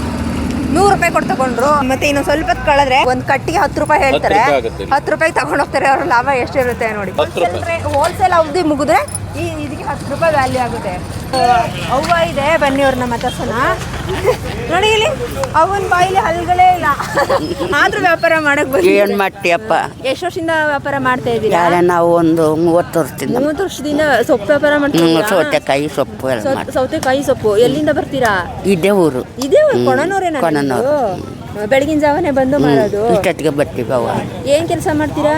ನೂರು ರೂಪಾಯಿ ಕೊಟ್ಟು ತಗೊಂಡ್ರು ಮತ್ತೆ ಇನ್ನು ಸ್ವಲ್ಪ ಕಳೆದ್ರೆ ಒಂದ್ ಕಟ್ಟಿಗೆ ಹತ್ತು ರೂಪಾಯಿ ಹೇಳ್ತಾರೆ. ಹತ್ತು ರೂಪಾಯಿ ತಗೊಂಡ್ ಹೋಗ್ತಾರೆ ಅವ್ರ ಲಾಭ ಎಷ್ಟಿರುತ್ತೆ ನೋಡಿ. ಹೋಲ್ಸೇಲ್ ಅವಧಿ ಮುಗಿದ್ರೆ ಈ ಹತ್ತು ರೂಪಾಯಿ ವ್ಯಾಲ್ಯೂ ಆಗುತ್ತೆ. ಅವ್ವ ಇದೆ ಬನ್ನಿ ನಮ್ಮ ಮಾತಾಡ್ಸೋಣ. ನೋಡಿ ಇಲ್ಲಿ ಅವನ ಬಾಯಿಲಿ ಹಲ್ಗಳೇ ಇಲ್ಲ. ಆದ್ರೂ ವ್ಯಾಪಾರ ಮಾಡಕ್ ಏನ್ ಮಾಡ್ತೀಯಪ್ಪ ಎಷ್ಟು ವರ್ಷದಿಂದ ವ್ಯಾಪಾರ ಮಾಡ್ತಾ ಇದ್ದೀರಾ? ಯಾರ ನಾವು ಒಂದು ಮೂವತ್ತು ವರ್ಷದಿಂದ. ಮೂವತ್ತು ವರ್ಷದಿಂದ ಸೊಪ್ಪು ವ್ಯಾಪಾರ ಮಾಡ್ತೀವಿ ಸೌತೆಕಾಯಿ ಸೊಪ್ಪು ಎಲ್ಲ ಸೌತೆಕಾಯಿ ಸೊಪ್ಪು. ಎಲ್ಲಿಂದ ಬರ್ತೀರಾ? ಇದೇ ಊರು. ಇದೇ ಕೊಣನೂರೇನ ಕೊಣನೂರು. ಬೆಳಗಿನ ಜಾವನೆ ಬಂದು ಮಾರೋದು? ಇಷ್ಟೊತ್ತಿಗೆ ಬರ್ತೀವಿ ಅವ ಏನ್ ಕೆಲಸ ಮಾಡ್ತೀರಾ?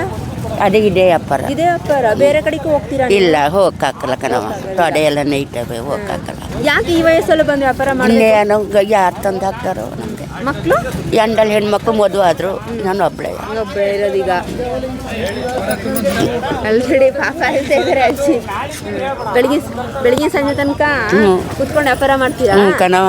ಅದೇ ಇದೇ ವ್ಯಾಪಾರ ಇದೇ ವ್ಯಾಪಾರ ಬೇರೆ ಕಡೆಗೆ ಹೋಗ್ತೀರಾ ನೀವು? ಇಲ್ಲ ಹೋಗಕ್ಕಾಗಲ್ಲ ಕಣವ ತೊಡೆ ಎಲ್ಲ ನೈಟವೆ ಹೋಗಕ್ಕಾಗಲ್ಲ. ಯಾಕೆ ಈ ವಯಸ್ಸಲ್ಲಿ ಬಂದು ವ್ಯಾಪಾರ ಮಾಡಿ ಇನ್ನೇನು ಯಾರು ತಂದು ಹಾಕ್ತಾರೋ ನಮಗೆ. ಮಕ್ಕಳು ಎಂಡಲ್ ಹೆಣ್ಮಕ್ಳು ಮದುವೆ ಆದರು ನಾನು ಒಬ್ಬಳೆ ಒಬ್ಬಳೆ ಇರೋದೀಗ ಆಲ್ರೆಡಿ ಪಾಪ ಹೇಳ್ತಾ ಇದ್ದಾರೆ ಅಜ್ಜಿ. ಬೆಳಗ್ಗೆ ಬೆಳಿಗ್ಗೆ ಸಂಜೆ ತನಕ ಕುತ್ಕೊಂಡು ವ್ಯಾಪಾರ ಮಾಡ್ತೀರಾ? ಹ್ಞೂ ಕಣವ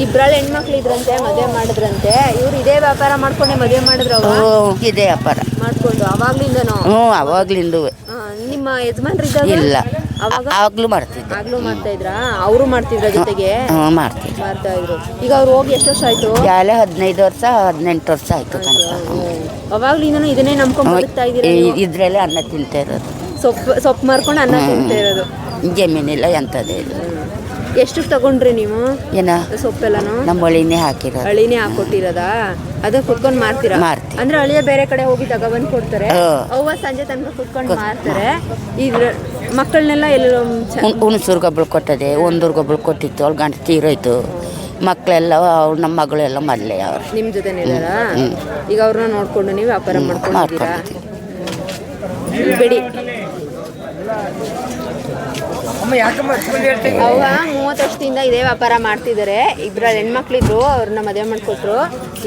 ಇಬ್ರಲ್ಲಿ ಹೆಣ್ಮಕ್ಳು ಇದ್ರಂತೆ ಮದುವೆ ಮಾಡಿದ್ರಂತೆ. ಇವ್ರು ಇದೇ ವ್ಯಾಪಾರ ಮಾಡ್ಕೊಂಡೆ ಮದುವೆ ಮಾಡಿದ್ರು ಹ್ಞೂ ಇದೇ ವ್ಯಾಪಾರ. ಮಾಡ್ಕೊಂಡು ಅವಾಗ್ಲಿಂದನು? ಹ್ಞೂ ಅವಾಗ್ಲಿಂದು. ಆ, ನಿಮ್ಮ ಯಜಮಾನ್ರಿದ್ದಾಗ ಇಲ್ಲ. ಅವಾಗ? ಆವಾಗಲೂ ಮಾಡ್ತಿದ್ದೆ. ಆಗ್ಲೂ ಮಾಡ್ತಾ ಇದ್ರಾ? ಅವರು ಮಾಡ್ತಿದ್ರ ಜೊತೆಗೆ? ಹ್ಞೂ ಮಾಡ್ತಿದ್ದೆ. ಮಾಡ್ತಾ ಇದ್ರು. ಈಗ ಅವ್ರು ಹೋಗಿ ಎಷ್ಟು ವರ್ಷ ಆಯ್ತು? ಯಾಲೆ ಹದಿನೈದು ವರ್ಷ ಹದಿನೆಂಟು ವರ್ಷ ಆಯ್ತು ಕಣಪ್ಪ ಅವಾಗ್ಲಿಂದನು ಇದನ್ನೇ ನಂಬ್ಕೊಂಡು ಬರ್ತಾ ಇದೀರ ಇದ್ರಲ್ಲೇ ಅನ್ನ ತಿಂತಾ ಇರೋದು. ಸೊಪ್ಪು ಸೊಪ್ಪು ಮಾರ್ಕೊಂಡು ಅನ್ನ ತಿಂತಾ ಇರೋದು. ಜಮೀನಿಲ್ಲ ಎಂಥದ್ದೇ ಇಲ್ಲ. ಎಷ್ಟು ತಗೊಂಡ್ರಿ ನೀವು? ಏನ? ಸೊಪ್ಪೆಲ್ಲನು? ನಮ್ಮ ಒಳಿನೇ ಹಾಕಿರೋದು. ಹಳಿನೇ ಹಾಕೊಟ್ಟಿರೋದಾ? ಅದ ಕುತ್ಕೊಂಡ್ ಮಾರ್ತೀರಾ? ಮಾರ್ತೀವಿ. ಅಂದ್ರೆ ಅಳಿಯ ಬೇರೆ ಕಡೆ ಹೋಗಿ ತಗೊಬಂದ್ ಕೊಡ್ತಾರೆ. ಅವ್ವ ಸಂಜೆ ತನಕ ಕುತ್ಕೊಂಡು ಮಾರ್ತಾರೆ. ಇದ್ರ ಮಕ್ಕಳನ್ನೆಲ್ಲ ಎಲ್ಲ ಹುಣಸೂರು ಗೊಬ್ಬರ ಕೊಟ್ಟದೆ. ಒಂದೂರು ಗೊಬ್ಬರ ಕೊಟ್ಟಿತ್ತು. ಅವ್ಳು ಗಂಟು ತೀರೋಯ್ತು. ಮಕ್ಕಳೆಲ್ಲ ಅವ್ರ ನಮ್ಮ ಮಗಳೆಲ್ಲ ಮಲ್ಲೆ ಅವ್ರು. ನಿಮ್ ಜೊತೆ ಇದಾರಾ ಈಗ ಅವ್ರನ್ನ ನೋಡ್ಕೊಂಡು ನೀವು ವ್ಯಾಪಾರ ಮಾಡ್ಕೊಂಡಿದ್ದೀರಾ? ಬಿಡಿ. ಅವ್ವ ಮೂವತ್ತು ವರ್ಷದಿಂದ ಇದೇ ವ್ಯಾಪಾರ ಮಾಡ್ತಿದ್ದಾರೆ. ಇಬ್ಬರ ಹೆಣ್ಮಕ್ಳಿದ್ರು ಅವ್ರನ್ನ ಮದುವೆ ಮಾಡಿಕೊಟ್ರು.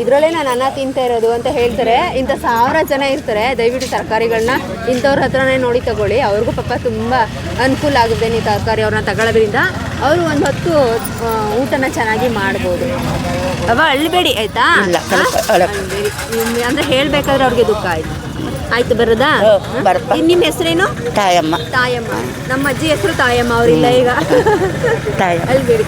ಇದ್ರಲ್ಲೇ ನಾನು ಅನ್ನ ತಿಂತಾ ಇರೋದು ಅಂತ ಹೇಳ್ತಾರೆ. ಇಂಥ ಸಾವಿರ ಜನ ಇರ್ತಾರೆ. ದಯವಿಟ್ಟು ತರಕಾರಿಗಳನ್ನ ಇಂಥವ್ರ ಹತ್ರನೇ ನೋಡಿ ತಗೊಳ್ಳಿ. ಅವ್ರಿಗೂ ಪಾಪ ತುಂಬ ಅನುಕೂಲ ಆಗುತ್ತೆ ನೀವು ತರಕಾರಿ ಅವ್ರನ್ನ ತಗೊಳ್ಳೋದ್ರಿಂದ. ಅವರು ಒಂದು ಹೊತ್ತು ಊಟನ ಚೆನ್ನಾಗಿ ಮಾಡ್ಬೋದು. ಅವ ಅಳ್ಬೇಡಿ ಆಯ್ತಾ? ಅಂದ್ರೆ ಹೇಳ್ಬೇಕಾದ್ರೆ ಅವ್ರಿಗೆ ದುಃಖ ಆಯ್ತು. ಆಯ್ತು ಬರೋದಾ. ನಿಮ್ಮ ಹೆಸರೇನು? ತಾಯಮ್ಮ. ತಾಯಮ್ಮ. ನಮ್ಮ ಅಜ್ಜಿ ಹೆಸರು ತಾಯಮ್ಮ ಅವರಿಲ್ಲ ಈಗ. ತಾಯ ಅಲ್ಬೇಡಿ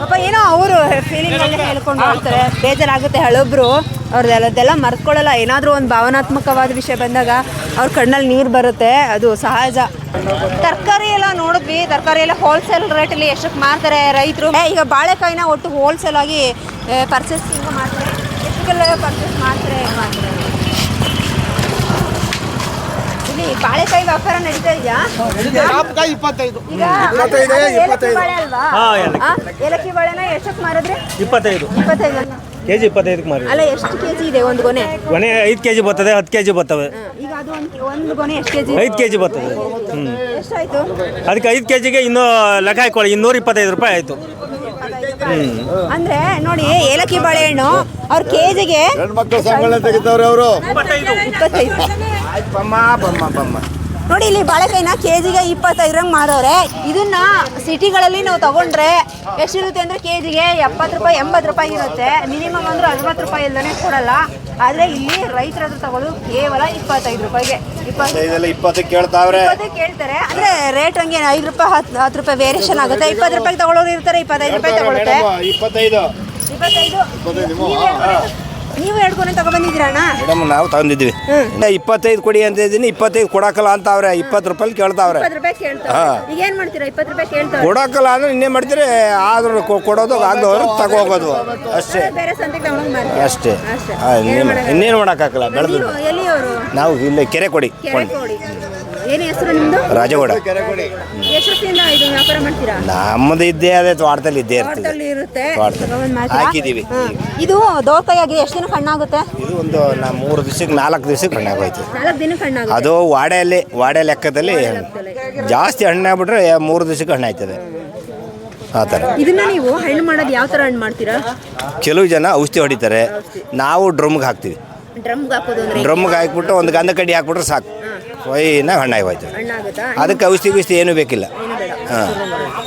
ಪಾಪ ಏನೋ ಅವರು ಫೀಲಿಂಗ್ ಹೇಳ್ಕೊಂಡು ಹೋಗ್ತಾರೆ ಬೇಜಾರಾಗುತ್ತೆ ಹಳೊಬ್ರು. ಅವ್ರದ್ದೆಲ್ಲದೆಲ್ಲ ಮರ್ತ್ಕೊಳ್ಳಲ್ಲ. ಏನಾದರೂ ಒಂದು ಭಾವನಾತ್ಮಕವಾದ ವಿಷಯ ಬಂದಾಗ ಅವ್ರ ಕಣ್ಣಲ್ಲಿ ನೀರು ಬರುತ್ತೆ. ಅದು ಸಹಜ. ತರಕಾರಿ ಎಲ್ಲ ನೋಡಿದ್ವಿ. ತರಕಾರಿ ಎಲ್ಲ ಹೋಲ್ಸೇಲ್ ರೇಟಲ್ಲಿ ಎಷ್ಟಕ್ಕೆ ಮಾರ್ತಾರೆ ರೈತರು. ಈಗ ಬಾಳೆಕಾಯಿನ ಒಟ್ಟು ಹೋಲ್ಸೇಲ್ ಆಗಿ ಪರ್ಚೇಸಿಂಗ್ ಮಾಡ್ತಾರೆ? ಎಷ್ಟಕ್ಕೆಲ್ಲ ಪರ್ಚೇಸ್ ಮಾಡ್ತಾರೆ ಮಾಡ್ತಾರೆ? ಇಲ್ಲಿ ಬಾಳೆಕಾಯಿ ವ್ಯಾಪಾರ ನಡೀತಾ ಇದೆಯಾ? ಇಪ್ಪತ್ತೈದು. ಈಗ ಇಪ್ಪತ್ತೈದು, ಅದು ಏಲಕ್ಕಿ ಇಪ್ಪತ್ತೈದು. ಬಾಳೆ ಅಲ್ವಾ? ಆ, ಏಲಕ್ಕಿ ಬಾಳೆನ ಎಷ್ಟಕ್ಕೆ ಮಾರಿದ್ರಿ? ಇಪ್ಪತ್ತೈದು. ಇಪ್ಪತ್ತೈದು ಕೆ ಜಿ ಇಪ್ಪತ್ತೈದಕ್ಕೆ ಮಾರಿ ಅಲ್ಲ ಎಷ್ಟು ಕೆಜಿ ಇದೆ ಒಂದು ಗೊನೆ? ಗೊನೆ ಐದು ಕೆ ಜಿ ಬರ್ತದೆ ಹತ್ತು ಕೆ ಜಿ ಬರ್ತವೆ. ಹ, ಈಗ ಅದು ಒಂದು ಒಂದು ಗೊನೆ ಎಷ್ಟು ಕೆಜಿ? ಐದು ಕೆ ಜಿ ಬರ್ತದೆ. ಹ್ಞೂ ಎಷ್ಟಾಯ್ತು? ಅದಕ್ಕೆ ಐದು ಕೆ ಜಿಗೆ ಇನ್ನೂ ಲೆಕ್ಕ ಹಾಕೊಳ್ಳಿ ಇನ್ನೂರ ಇಪ್ಪತ್ತೈದು ರೂಪಾಯಿ ಆಯಿತು. ಅಂದ್ರೆ ನೋಡಿ ಏಲಕ್ಕಿ ಬಾಳೆಹಣ್ಣು ಅವ್ರ ಕೆಜಿಗೆ ಹೆಣ್ಮಕ್ಳು ಸಂಬಳ ತೆಗಿತಾವ್ರೆ ಅವರು. ಇಪ್ಪತ್ತೈದು. ಬಮ್ಮ ಬಮ್ಮ ಬಮ್ಮ. ನೋಡಿ ಇಲ್ಲಿ ಬಾಳೆಕಾಯಿನ ಕೆಜಿಗೆ ಇಪ್ಪತ್ತೈದರಂಗೆ ಮಾಡೋರೆ ಇದನ್ನ ಸಿಟಿಗಳಲ್ಲಿ ನಾವು ತಗೊಂಡ್ರೆ ಎಷ್ಟಿರುತ್ತೆ ಅಂದ್ರೆ ಕೆಜಿಗೆ ಎಪ್ಪತ್ತು ರೂಪಾಯಿ ಎಂಬತ್ತು ರೂಪಾಯಿ ಇರುತ್ತೆ. ಮಿನಿಮಮ್ ಅಂದ್ರೆ ಅರವತ್ತು ರೂಪಾಯಿ ಇಲ್ಲದೇ ಕೊಡಲ್ಲ. ಆದ್ರೆ ಇಲ್ಲಿ ರೈತರ ಹತ್ರ ತಗೊಳ್ಳೋದು ಕೇವಲ ಇಪ್ಪತ್ತೈದು ರೂಪಾಯಿಗೆ. ಇಪ್ಪತ್ತೈದು ಇಪ್ಪತ್ತು ಕೇಳ್ತಾವ್ರೆ. ಕೇಳ್ತಾರೆ. ಅಂದ್ರೆ ರೇಟ್ ಹಂಗೆ ಐದು ರೂಪಾಯಿ ಹತ್ತು ಹತ್ತು ರೂಪಾಯಿ ವೇರಿಯೇಷನ್ ಆಗುತ್ತೆ. ಇಪ್ಪತ್ತು ರೂಪಾಯಿ ತಗೊಳ್ಳೋರು ಇರ್ತಾರೆ ಇಪ್ಪತ್ತೈದು ರೂಪಾಯಿ ತಗೊಳ್ತಾರೆ ಇಪ್ಪತ್ತೈದು. ಇಪ್ಪತ್ತೈದು. ನೀವು ಎರಡು ಕೊನೆ ಮೇಡಮ್ ನಾವು ತಗೊಂಡಿದ್ವಿ ಇನ್ನ ಇಪ್ಪತ್ತೈದು ಕೊಡಿ ಅಂತ ಇದ್ದೀನಿ. ಇಪ್ಪತ್ತೈದು ಕೊಡಕಲ್ಲ ಅಂತಾವ್ರೆ ಇಪ್ಪತ್ತು ರೂಪಾಯಿ ಕೇಳ್ತಾವ್ರೆ. ಇಪ್ಪತ್ತು ರೂಪಾಯಿ ಕೇಳ್ತಾರೆ ಈಗ ಏನ್ ಮಾಡ್ತೀರಾ? ಇಪ್ಪತ್ತು ರೂಪಾಯಿ ಕೇಳ್ತಾರೆ ಕೊಡಕಲ್ಲ ಅಂದ್ರೆ ಇನ್ನೇನು ಮಾಡ್ತೀರಿ? ಆದ್ರೂ ಕೊ- ಕೊಡೋದು ಆಗದವ್ರು ತಗೋಗೋದು ಅಷ್ಟೇ. ಬೇರೆ ಸಂತೆಗೆ ತಗೊಂಡೋಗಿ ಮಾಡ್ತೀರಾ ಅಷ್ಟೇ. ಅಷ್ಟೇ. ಆ, ಇನ್ನೇನು ಮಾಡೋಕ್ಕಾಗಲ್ಲ ಬೆಳೆದು ನೀವು ಎಲ್ಲಿಯವರು? ನಾವು ಇಲ್ಲೇ ಕೆರೆ ಕೊಡಿ ಕೆರೆ ಕೋಡಿ. ಏನು ಹೆಸರು ನಿಮ್ದು? ರಾಜಗೌಡ. ವರ್ಷದಿಂದ ಇದು ವ್ಯಾಪಾರ ಮಾಡ್ತೀರಾ? ನಮ್ಮದು ಇದ್ದೇ ಅದೇ ತೋಟದಲ್ಲಿ ಇದ್ದೇ ಇರ್ತದೆ ತೋಟದಲ್ಲಿ ಇರುತ್ತೆ. ತೋಟದಲ್ಲಿ. ಹಾಕಿದೀವಿ. ಹಾ. ಇದು ದೋಸಕಾಯಿ ಎಷ್ಟು ದಿನ ಹಣ್ಣಾಗುತ್ತೆ ಇದು ಒಂದು ನಾ ಮೂರು ದಿವಸಕ್ಕೆ ನಾಲ್ಕು ದಿವಸಕ್ಕೆ ಹಣ್ಣಾಗೋಯ್ತು ನಾಲ್ಕು ದಿನಕ್ಕೆ ಹಣ್ಣಾಗುತ್ತೆ ಅದು ವಾಡೆಯಲ್ಲಿ ವಾಡೆ ಲೆಕ್ಕದಲ್ಲಿ ಜಾಸ್ತಿ ಹಣ್ಣಾಗ್ಬಿಟ್ರೆ ಮೂರು ದಿವಸಕ್ಕೆ ಹಣ್ಣಾಯ್ತದೆ ಆ ಥರ. ಇದನ್ನ ನೀವು ಹಣ್ಣು ಮಾಡೋದು ಯಾವ ತರ ಹಣ್ಣು ಮಾಡ್ತೀರಾ? ಕೆಲವು ಜನ ಔಷಧಿ ಹೊಡಿತಾರೆ. ನಾವು ಡ್ರಮ್ಗೆ ಹಾಕ್ತೀವಿ. ಡ್ರಮ್ಗೆ ಹಾಕೋದು ಅಂದ್ರೆ? ಡ್ರಮ್ಗೆ ಹಾಕ್ಬಿಟ್ಟು ಒಂದು ಗಂಧ ಕಡ್ಡಿ ಹಾಕ್ಬಿಟ್ರೆ ಸಾಕು. ಒಯ್ನ ಹಣ್ಣಾಗಿ ಹೋಯ್ತು ಹಣ್ಣಾಗುತ್ತಾ ಅದಕ್ಕೆ ಔಷಧಿ ಗಿಷ್ಧಿ ಏನೂ ಬೇಕಿಲ್ಲ. ಹಾಂ.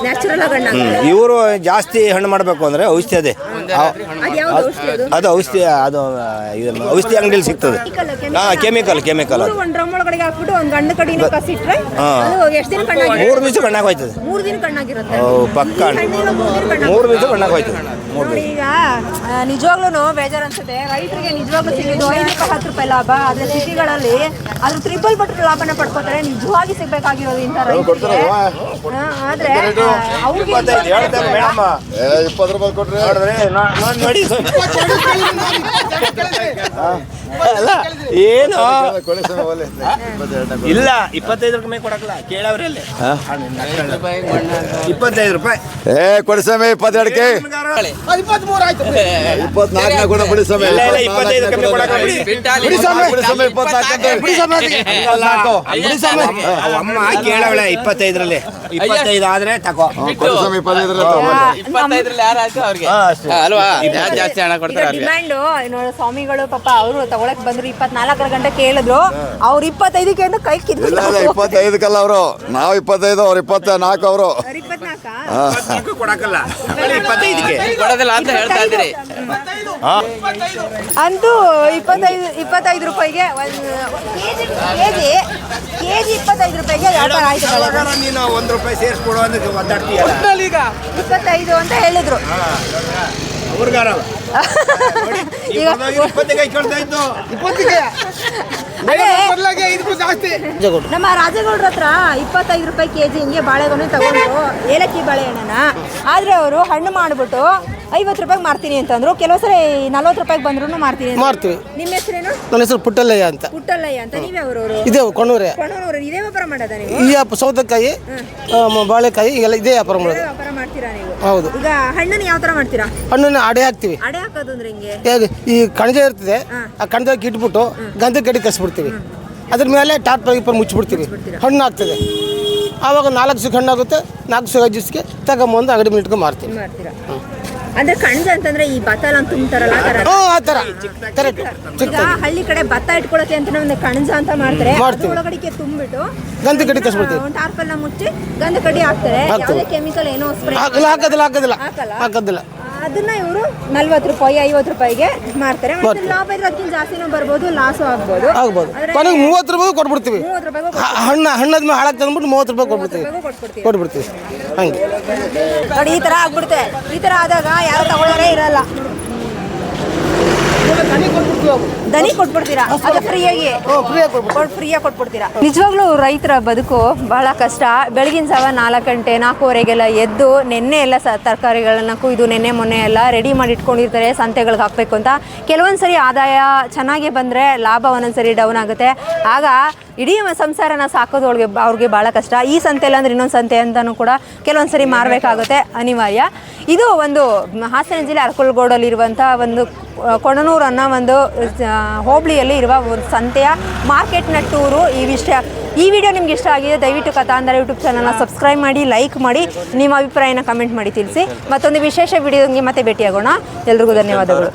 ನ್ಯಾಚುರಲ್ ಆಗಿ ಹಣ್ಣು ಹ್ಞೂ ಇವರು ಜಾಸ್ತಿ ಹಣ್ಣು ಮಾಡಬೇಕು ಅಂದರೆ ಔಷಧಿ ಅದೇ. ಅದು ಯಾವ್ದು ಔಷಧಿ ಅದು? ಅದು ಔಷಧಿ ಅಂಗಡಿಯಲ್ಲಿ ಇದು ಔಷಧಿ ಸಿಗ್ತದೆ. ಹಾಂ ಕೆಮಿಕಲ್ ಕೆಮಿಕಲ್ ಅದು. ಒಂದು ಡ್ರಮ್ ಒಳಗಡೆ ಹಾಕ್ಬಿಟ್ಟು ಒಂದು ಗಂಡು ಕಡಿನ ಕಸಿಟ್ರೆ ಹಾ. ಅದು ಎಷ್ಟು ದಿನ ಕಣ್ಣಾಗಿ ಮೂರು ದಿವಸ ಕಣ್ಣಾಗ ಹೋಯ್ತದೆ. ಮೂರು ದಿನ ಕಣ್ಣಾಗಿರುತ್ತೆ. ಓ ಪಕ್ಕ. ಮೂರು ದಿವಸ ಕಣ್ಣಾಗ ಹೋಯ್ತದೆ. ನೋಡಿ ಈಗ ನಿಜವಾಗ್ಲೂ ಬೇಜಾರು ಅನ್ಸುತ್ತೆ ರೈತರಿಗೆ ನಿಜವಾಗ್ಲೂ ಸಿಗೋದು ಐದು ರೂಪಾಯಿ ಹತ್ತು ರೂಪಾಯಿ ಲಾಭ. ಆದ್ರೆ ಸಿಟಿಗಳಲ್ಲಿ ಅದ್ರ ಟ್ರಿಪಲ್ ಪಟ್ಟು ಲಾಭನ ಪಡ್ಕೋತಾರೆ. ನಿಜವಾಗಿ ಸಿಗ್ಬೇಕಾಗಿರೋದು ಇಂತ ರೈತರಿಗೆ. ಆದ್ರೆ ಅವ್ರಿಗೆ ಇಪ್ಪತ್ತು ರೂಪಾಯಿ ಕೊಟ್ರೆ ನೋಡಿ. ಅಲ್ಲ ಏನು. ಇಲ್ಲ ಇಪ್ಪತ್ತೈದು ರೂಪಾಯಿ ಕೊಡಕಲ್ಲ ಕೇಳವ್ರಲ್ಲಿ. ಇಪ್ಪತ್ತೈದು ರೂಪಾಯಿ. ಏ ಕೊಡಿ ಸ್ವಾಮಿ ಇಪ್ಪತ್ತೆರಡಕ್ಕೆ. ಇಪ್ಪತ್ನಾಲ್ಕನೇ ಕೊಡ ಬಿಡಿ ಸ್ವಾಮಿ ಇಪ್ಪತ್ತೈದು ಕಮ್ಮಿ ಕೊಡಕ ಬಿಡಿ ಸ್ವಾಮಿ ಬಿಡಿ ಸ್ವಾಮಿ ಇಪ್ಪತ್ನಾಲ್ಕು ಅಮ್ಮ ಕೇಳವಳೆ ಇಪ್ಪತ್ತೈದರಲ್ಲಿ. ಇಪ್ಪತ್ತೈದು ಆದ್ರೆ ತಗೋ ಇಪ್ಪತ್ತೈದ್ರಲ್ಲಿ ಯಾರಾಯ್ತು ಅವ್ರಿಗೆ. ಅಲ್ವಾ? ಯಾರು ಜಾಸ್ತಿ ಹಣ ಕೊಡ್ತಾರೆ ಅವ್ರಿಗೆ? ಡಿಮ್ಯಾಂಡು ನೋಡು ಸ್ವಾಮಿಗಳು ಪಾಪ ಅವರು ತಗೊಳಕ್ ಬಂದ್ರು ಇಪ್ಪತ್ನಾಲ್ಕರ ಗಂಟೆ ಕೇಳಿದ್ರು ಅವ್ರು ಇಪ್ಪತ್ತೈದಕ್ಕೆ ಅಂತ ಕೈ ಕಿತ್ತು ಇಲ್ಲ ಇಲ್ಲ ಇಪ್ಪತ್ತೈದಕ್ಕಲ್ಲ ಅವರು. ನಾವು ಇಪ್ಪತ್ತೈದು ಅವ್ರು ಇಪ್ಪತ್ತ ನಾಲ್ಕು ಅವರು ಕೊಡಕಲ್ಲ ಇಪ್ಪತ್ತೈದಕ್ಕೆ. ಕೊಡೋದಿಲ್ಲ ಅಂತ ಹೇಳ್ತಾ ಇದ್ದೀರಿ. ಅಂತೂ ಇಪ್ಪತ್ತೈದು ಇಪ್ಪತ್ತೈದು ರೂಪಾಯಿಗೆ ಒಂದು ಕೆಜಿ ಕೆಜಿ ಇಪ್ಪತ್ತೈದು ರೂಪಾಯಿಗೆ ವ್ಯಾಪಾರ ಆಯ್ತು. ನೀನು ಒಂದು ರೂಪಾಯಿ ಸೇರಿಸ್ಕೊಡು ಒದ್ದಾಡ್ತೀಯಲ್ಲ. ಇಪ್ಪತ್ತೈದು ಅಂತ ಹೇಳಿದ್ರು. ಅವ್ರಿಗಾರ ಈಗ ಇಪ್ಪತ್ತೈದು ಕೇಳ್ತಾ ಇದ್ದು. ಅದೇ. ನಮ್ಮ ರಾಜಗೌಡ್ರ ಹತ್ರ ಇಪ್ಪತ್ತೈದು ರೂಪಾಯಿ ಕೆಜಿ ಹಿಂಗೆ ಬಾಳೆಗೊನೆ ತಗೊಂಡು ಏಲಕ್ಕಿ ಬಾಳೆಹಣ್ಣನ ಆದ್ರೆ ಅವರು ಹಣ್ಣು ಮಾಡ್ಬಿಟ್ಟು ಐವತ್ತು ರೂಪಾಯಿಗೆ ಮಾರ್ತೀನಿ ಅಂತಂದ್ರು. ಕೆಲವು ಸರಿ ನಲ್ವತ್ತು ರೂಪಾಯಿಗೆ ಬಂದ್ರು ಮಾರ್ತೀನಿ ಅಂತ. ಮಾಡ್ತೀವಿ ನಿಮ್ಮ ಹೆಸರೇನು? ನನ್ನ ಹೆಸರು ಪುಟ್ಟಲ್ಲಯ್ಯ ಅಂತ. ಪುಟ್ಟಲ್ಲಯ್ಯ ಅಂತ. ನೀವೇ ಅವರವರು ಇದೇ ಕೊಣ್ಣೂರೇ. ಕೊಣನೂರು ಇದೇ ವ್ಯಾಪಾರ ಮಾಡೋದ ನೀವು? ಈ ಹಬ್ಬ ಸೌತೆಕಾಯಿ ಆ, ಮ- ಬಾಳೆಕಾಯಿ ಎಲ್ಲ ಇದೇ ವ್ಯಾಪಾರ ಮಾಡೋದು. ವ್ಯಾಪಾರ ಮಾಡ್ತೀರಾ ನೀವು? ಹೌದು. ಈಗ ಹಣ್ಣನ್ನ ಯಾವ ತರ ಮಾಡ್ತೀರಾ? ಹಣ್ಣನ್ನ ಅಡೆ ಹಾಕ್ತಿವಿ. ಅಡೆ ಹಾಕೋದು ಅಂದ್ರೆ ಹಿಂಗೆ? ಹೇಗೆ? ಈ ಕಣಜ ಇರ್ತದೆ ಆ ಕಣಜಕ್ಕೆ ಇಟ್ಬಿಟ್ಟು ಗಂಧದ ಗಡಿ ಕಸ್ಬಿಡ್ತೀವಿ. ಅದ್ರ ಮೇಲೆ ಟಾಪ್ ಪೈಪರ್ ಮುಚ್ಚಿಬಿಡ್ತೀವಿ. ಹಣ್ಣು ಆಗ್ತದೆ. ಆವಾಗ ನಾಲ್ಕು ಸುಖ ಹಣ್ಣಾಗುತ್ತೆ ನಾಲ್ಕು ಸುಖ ಜ್ಯೂಸ್ಗೆ ತಗೊಂಬಂದು ಅಂಗಡಿ ಮೇಲೆ ಇಟ್ಕೊಂಡು ಮಾರ್ತೀವಿ ಮಾಡ್ತೀರಾ ಅಂದ್ರೆ ಕಣ್ಜ ಅಂತಂದ್ರೆ ಈ ಭತ್ತ ಎಲ್ಲ ತುಂಬ್ತಾರಲ್ಲ ಆ ಥರ ಕರೆಕ್ಟ್ ಈಗ ಹಳ್ಳಿ ಕಡೆ ಭತ್ತ ಇಟ್ಕೊಳಕ್ಕೆ ಅಂತ ಒಂದು ಕಣಜ ಅಂತ ಮಾಡ್ತಾರೆ. ಮಾಡ್ತೀವಿ. ಒಳಗಡೆಗೆ ತುಂಬಿಟ್ಟು ಗಂಧ ಕಡೆ ಕಸ್ಬಿಡ್ತೀವಿ. ಒಂದು ಟಾರ್ಪಲ್ನ ಮುಚ್ಚಿ ಗಂಧ ಕಡ್ಡಿ ಹಾಕ್ತಾರೆ. ಹಾಕ್ತೀವಿ. ಯಾವುದೇ ಕೆಮಿಕಲ್ ಏನೋ ಸ್ಪ್ರೇ ಹಾಕಲ್ಲ ಹಾಕೋದಿಲ್ಲ ಹಾಕೋದಿಲ್ಲ. ಹಾಕಲ್ಲ? ಹಾಕೋದಿಲ್ಲ. ಅದನ್ನ ಇವರು ನಲ್ವತ್ತು ರೂಪಾಯಿ ಐವತ್ತು ರೂಪಾಯಿಗೆ ಮಾರ್ತಾರೆ. ಮತ್ತೆ. ಲಾಭ ಇದ್ರೆ ಅದಕ್ಕಿಂತ ಜಾಸ್ತಿನೂ ಬರ್ಬೋದು ಲಾಸು ಆಗ್ಬೋದು. ಆಗ್ಬೋದು. ನನಗೆ ಕೊನೆಗೆ ಮೂವತ್ತು ರೂಪಾಯಿ ಕೊಟ್ಬಿಡ್ತೀವಿ. ಮೂವತ್ತು ರೂಪಾಯಿ ಹಣ್ಣು ಹಣ್ಣು ಮೇಲೆ ಹಾಳಾಗಿ ತಂದ್ಬಿಟ್ಟು ಮೂವತ್ತು ರೂಪಾಯಿ ಕೊಟ್ಬಿಡ್ತೀವಿ. ಕೊಟ್ಬಿಡ್ತೀವಿ. ಹಂಗೆ. ನೋಡಿ ಈ ತರ ಆಗ್ಬಿಡುತ್ತೆ. ಈ ತರ ಆದಾಗ ಯಾರು ತಗೊಳ್ಳೋರೇ ಇರಲ್ಲ. ದನಿ ಕೊಟ್ಬಿಡ್ತೀರಾ? ಅದು ಫ್ರೀಯಾಗಿ. ಫ್ರೀಯಾಗಿ ಕೊಟ್ಬಿಡ್ತೀರಾ? ನಿಜವಾಗ್ಲೂ ರೈತರ ಬದುಕು ಬಹಳ ಕಷ್ಟ. ಬೆಳಗಿನ ಜಾವ ನಾಲ್ಕು ಗಂಟೆ ನಾಲ್ಕೂವರೆಗೆಲ್ಲ ಎದ್ದು ನೆನ್ನೆ ಎಲ್ಲ ಸ ತರಕಾರಿಗಳನ್ನ ಕುಯ್ದು ನೆನ್ನೆ ಮೊನ್ನೆ ಎಲ್ಲ ರೆಡಿ ಮಾಡಿ ಇಟ್ಕೊಂಡಿರ್ತಾರೆ ಸಂತೆಗಳಿಗೆ ಹಾಕಬೇಕು ಅಂತ. ಕೆಲವೊಂದು ಸರಿ ಆದಾಯ ಚೆನ್ನಾಗಿ ಬಂದರೆ ಲಾಭ ಒಂದೊಂದು ಸರಿ ಡೌನ್ ಆಗುತ್ತೆ. ಆಗ ಇಡೀ ಸಂಸಾರನ ಸಾಕೋದು ಅವ್ರಿಗೆ ಅವ್ರಿಗೆ ಭಾಳ ಕಷ್ಟ. ಈ ಸಂತೆ ಇಲ್ಲ ಅಂದ್ರೆ ಇನ್ನೊಂದು ಸಂತೆ ಅಂತಲೂ ಕೂಡ ಕೆಲವೊಂದು ಸರಿ ಮಾರಬೇಕಾಗುತ್ತೆ. ಅನಿವಾರ್ಯ. ಇದು ಒಂದು ಹಾಸನ ಜಿಲ್ಲೆ ಅರಕಲ್ಗೋಡಲ್ಲಿರುವಂಥ ಒಂದು ಕೊಣನೂರು ಅನ್ನೋ ಒಂದು ಹೋಬಳಿಯಲ್ಲಿ ಇರುವ ಒಂದು ಸಂತೆಯ ಮಾರ್ಕೆಟ್ನ ಟೂರು ಈ ವಿಷಯ. ಈ ವಿಡಿಯೋ ನಿಮ್ಗೆ ಇಷ್ಟ ಆಗಿದೆ, ದಯವಿಟ್ಟು ಕಥಾಂತರ ಯೂಟ್ಯೂಬ್ ಚಾನಲ್ನ ಸಬ್ಸ್ಕ್ರೈಬ್ ಮಾಡಿ, ಲೈಕ್ ಮಾಡಿ, ನಿಮ್ಮ ಅಭಿಪ್ರಾಯನ ಕಮೆಂಟ್ ಮಾಡಿ ತಿಳಿಸಿ. ಮತ್ತೊಂದು ವಿಶೇಷ ವಿಡಿಯೋಗೆ ಮತ್ತೆ ಭೇಟಿಯಾಗೋಣ. ಎಲ್ರಿಗೂ ಧನ್ಯವಾದಗಳು.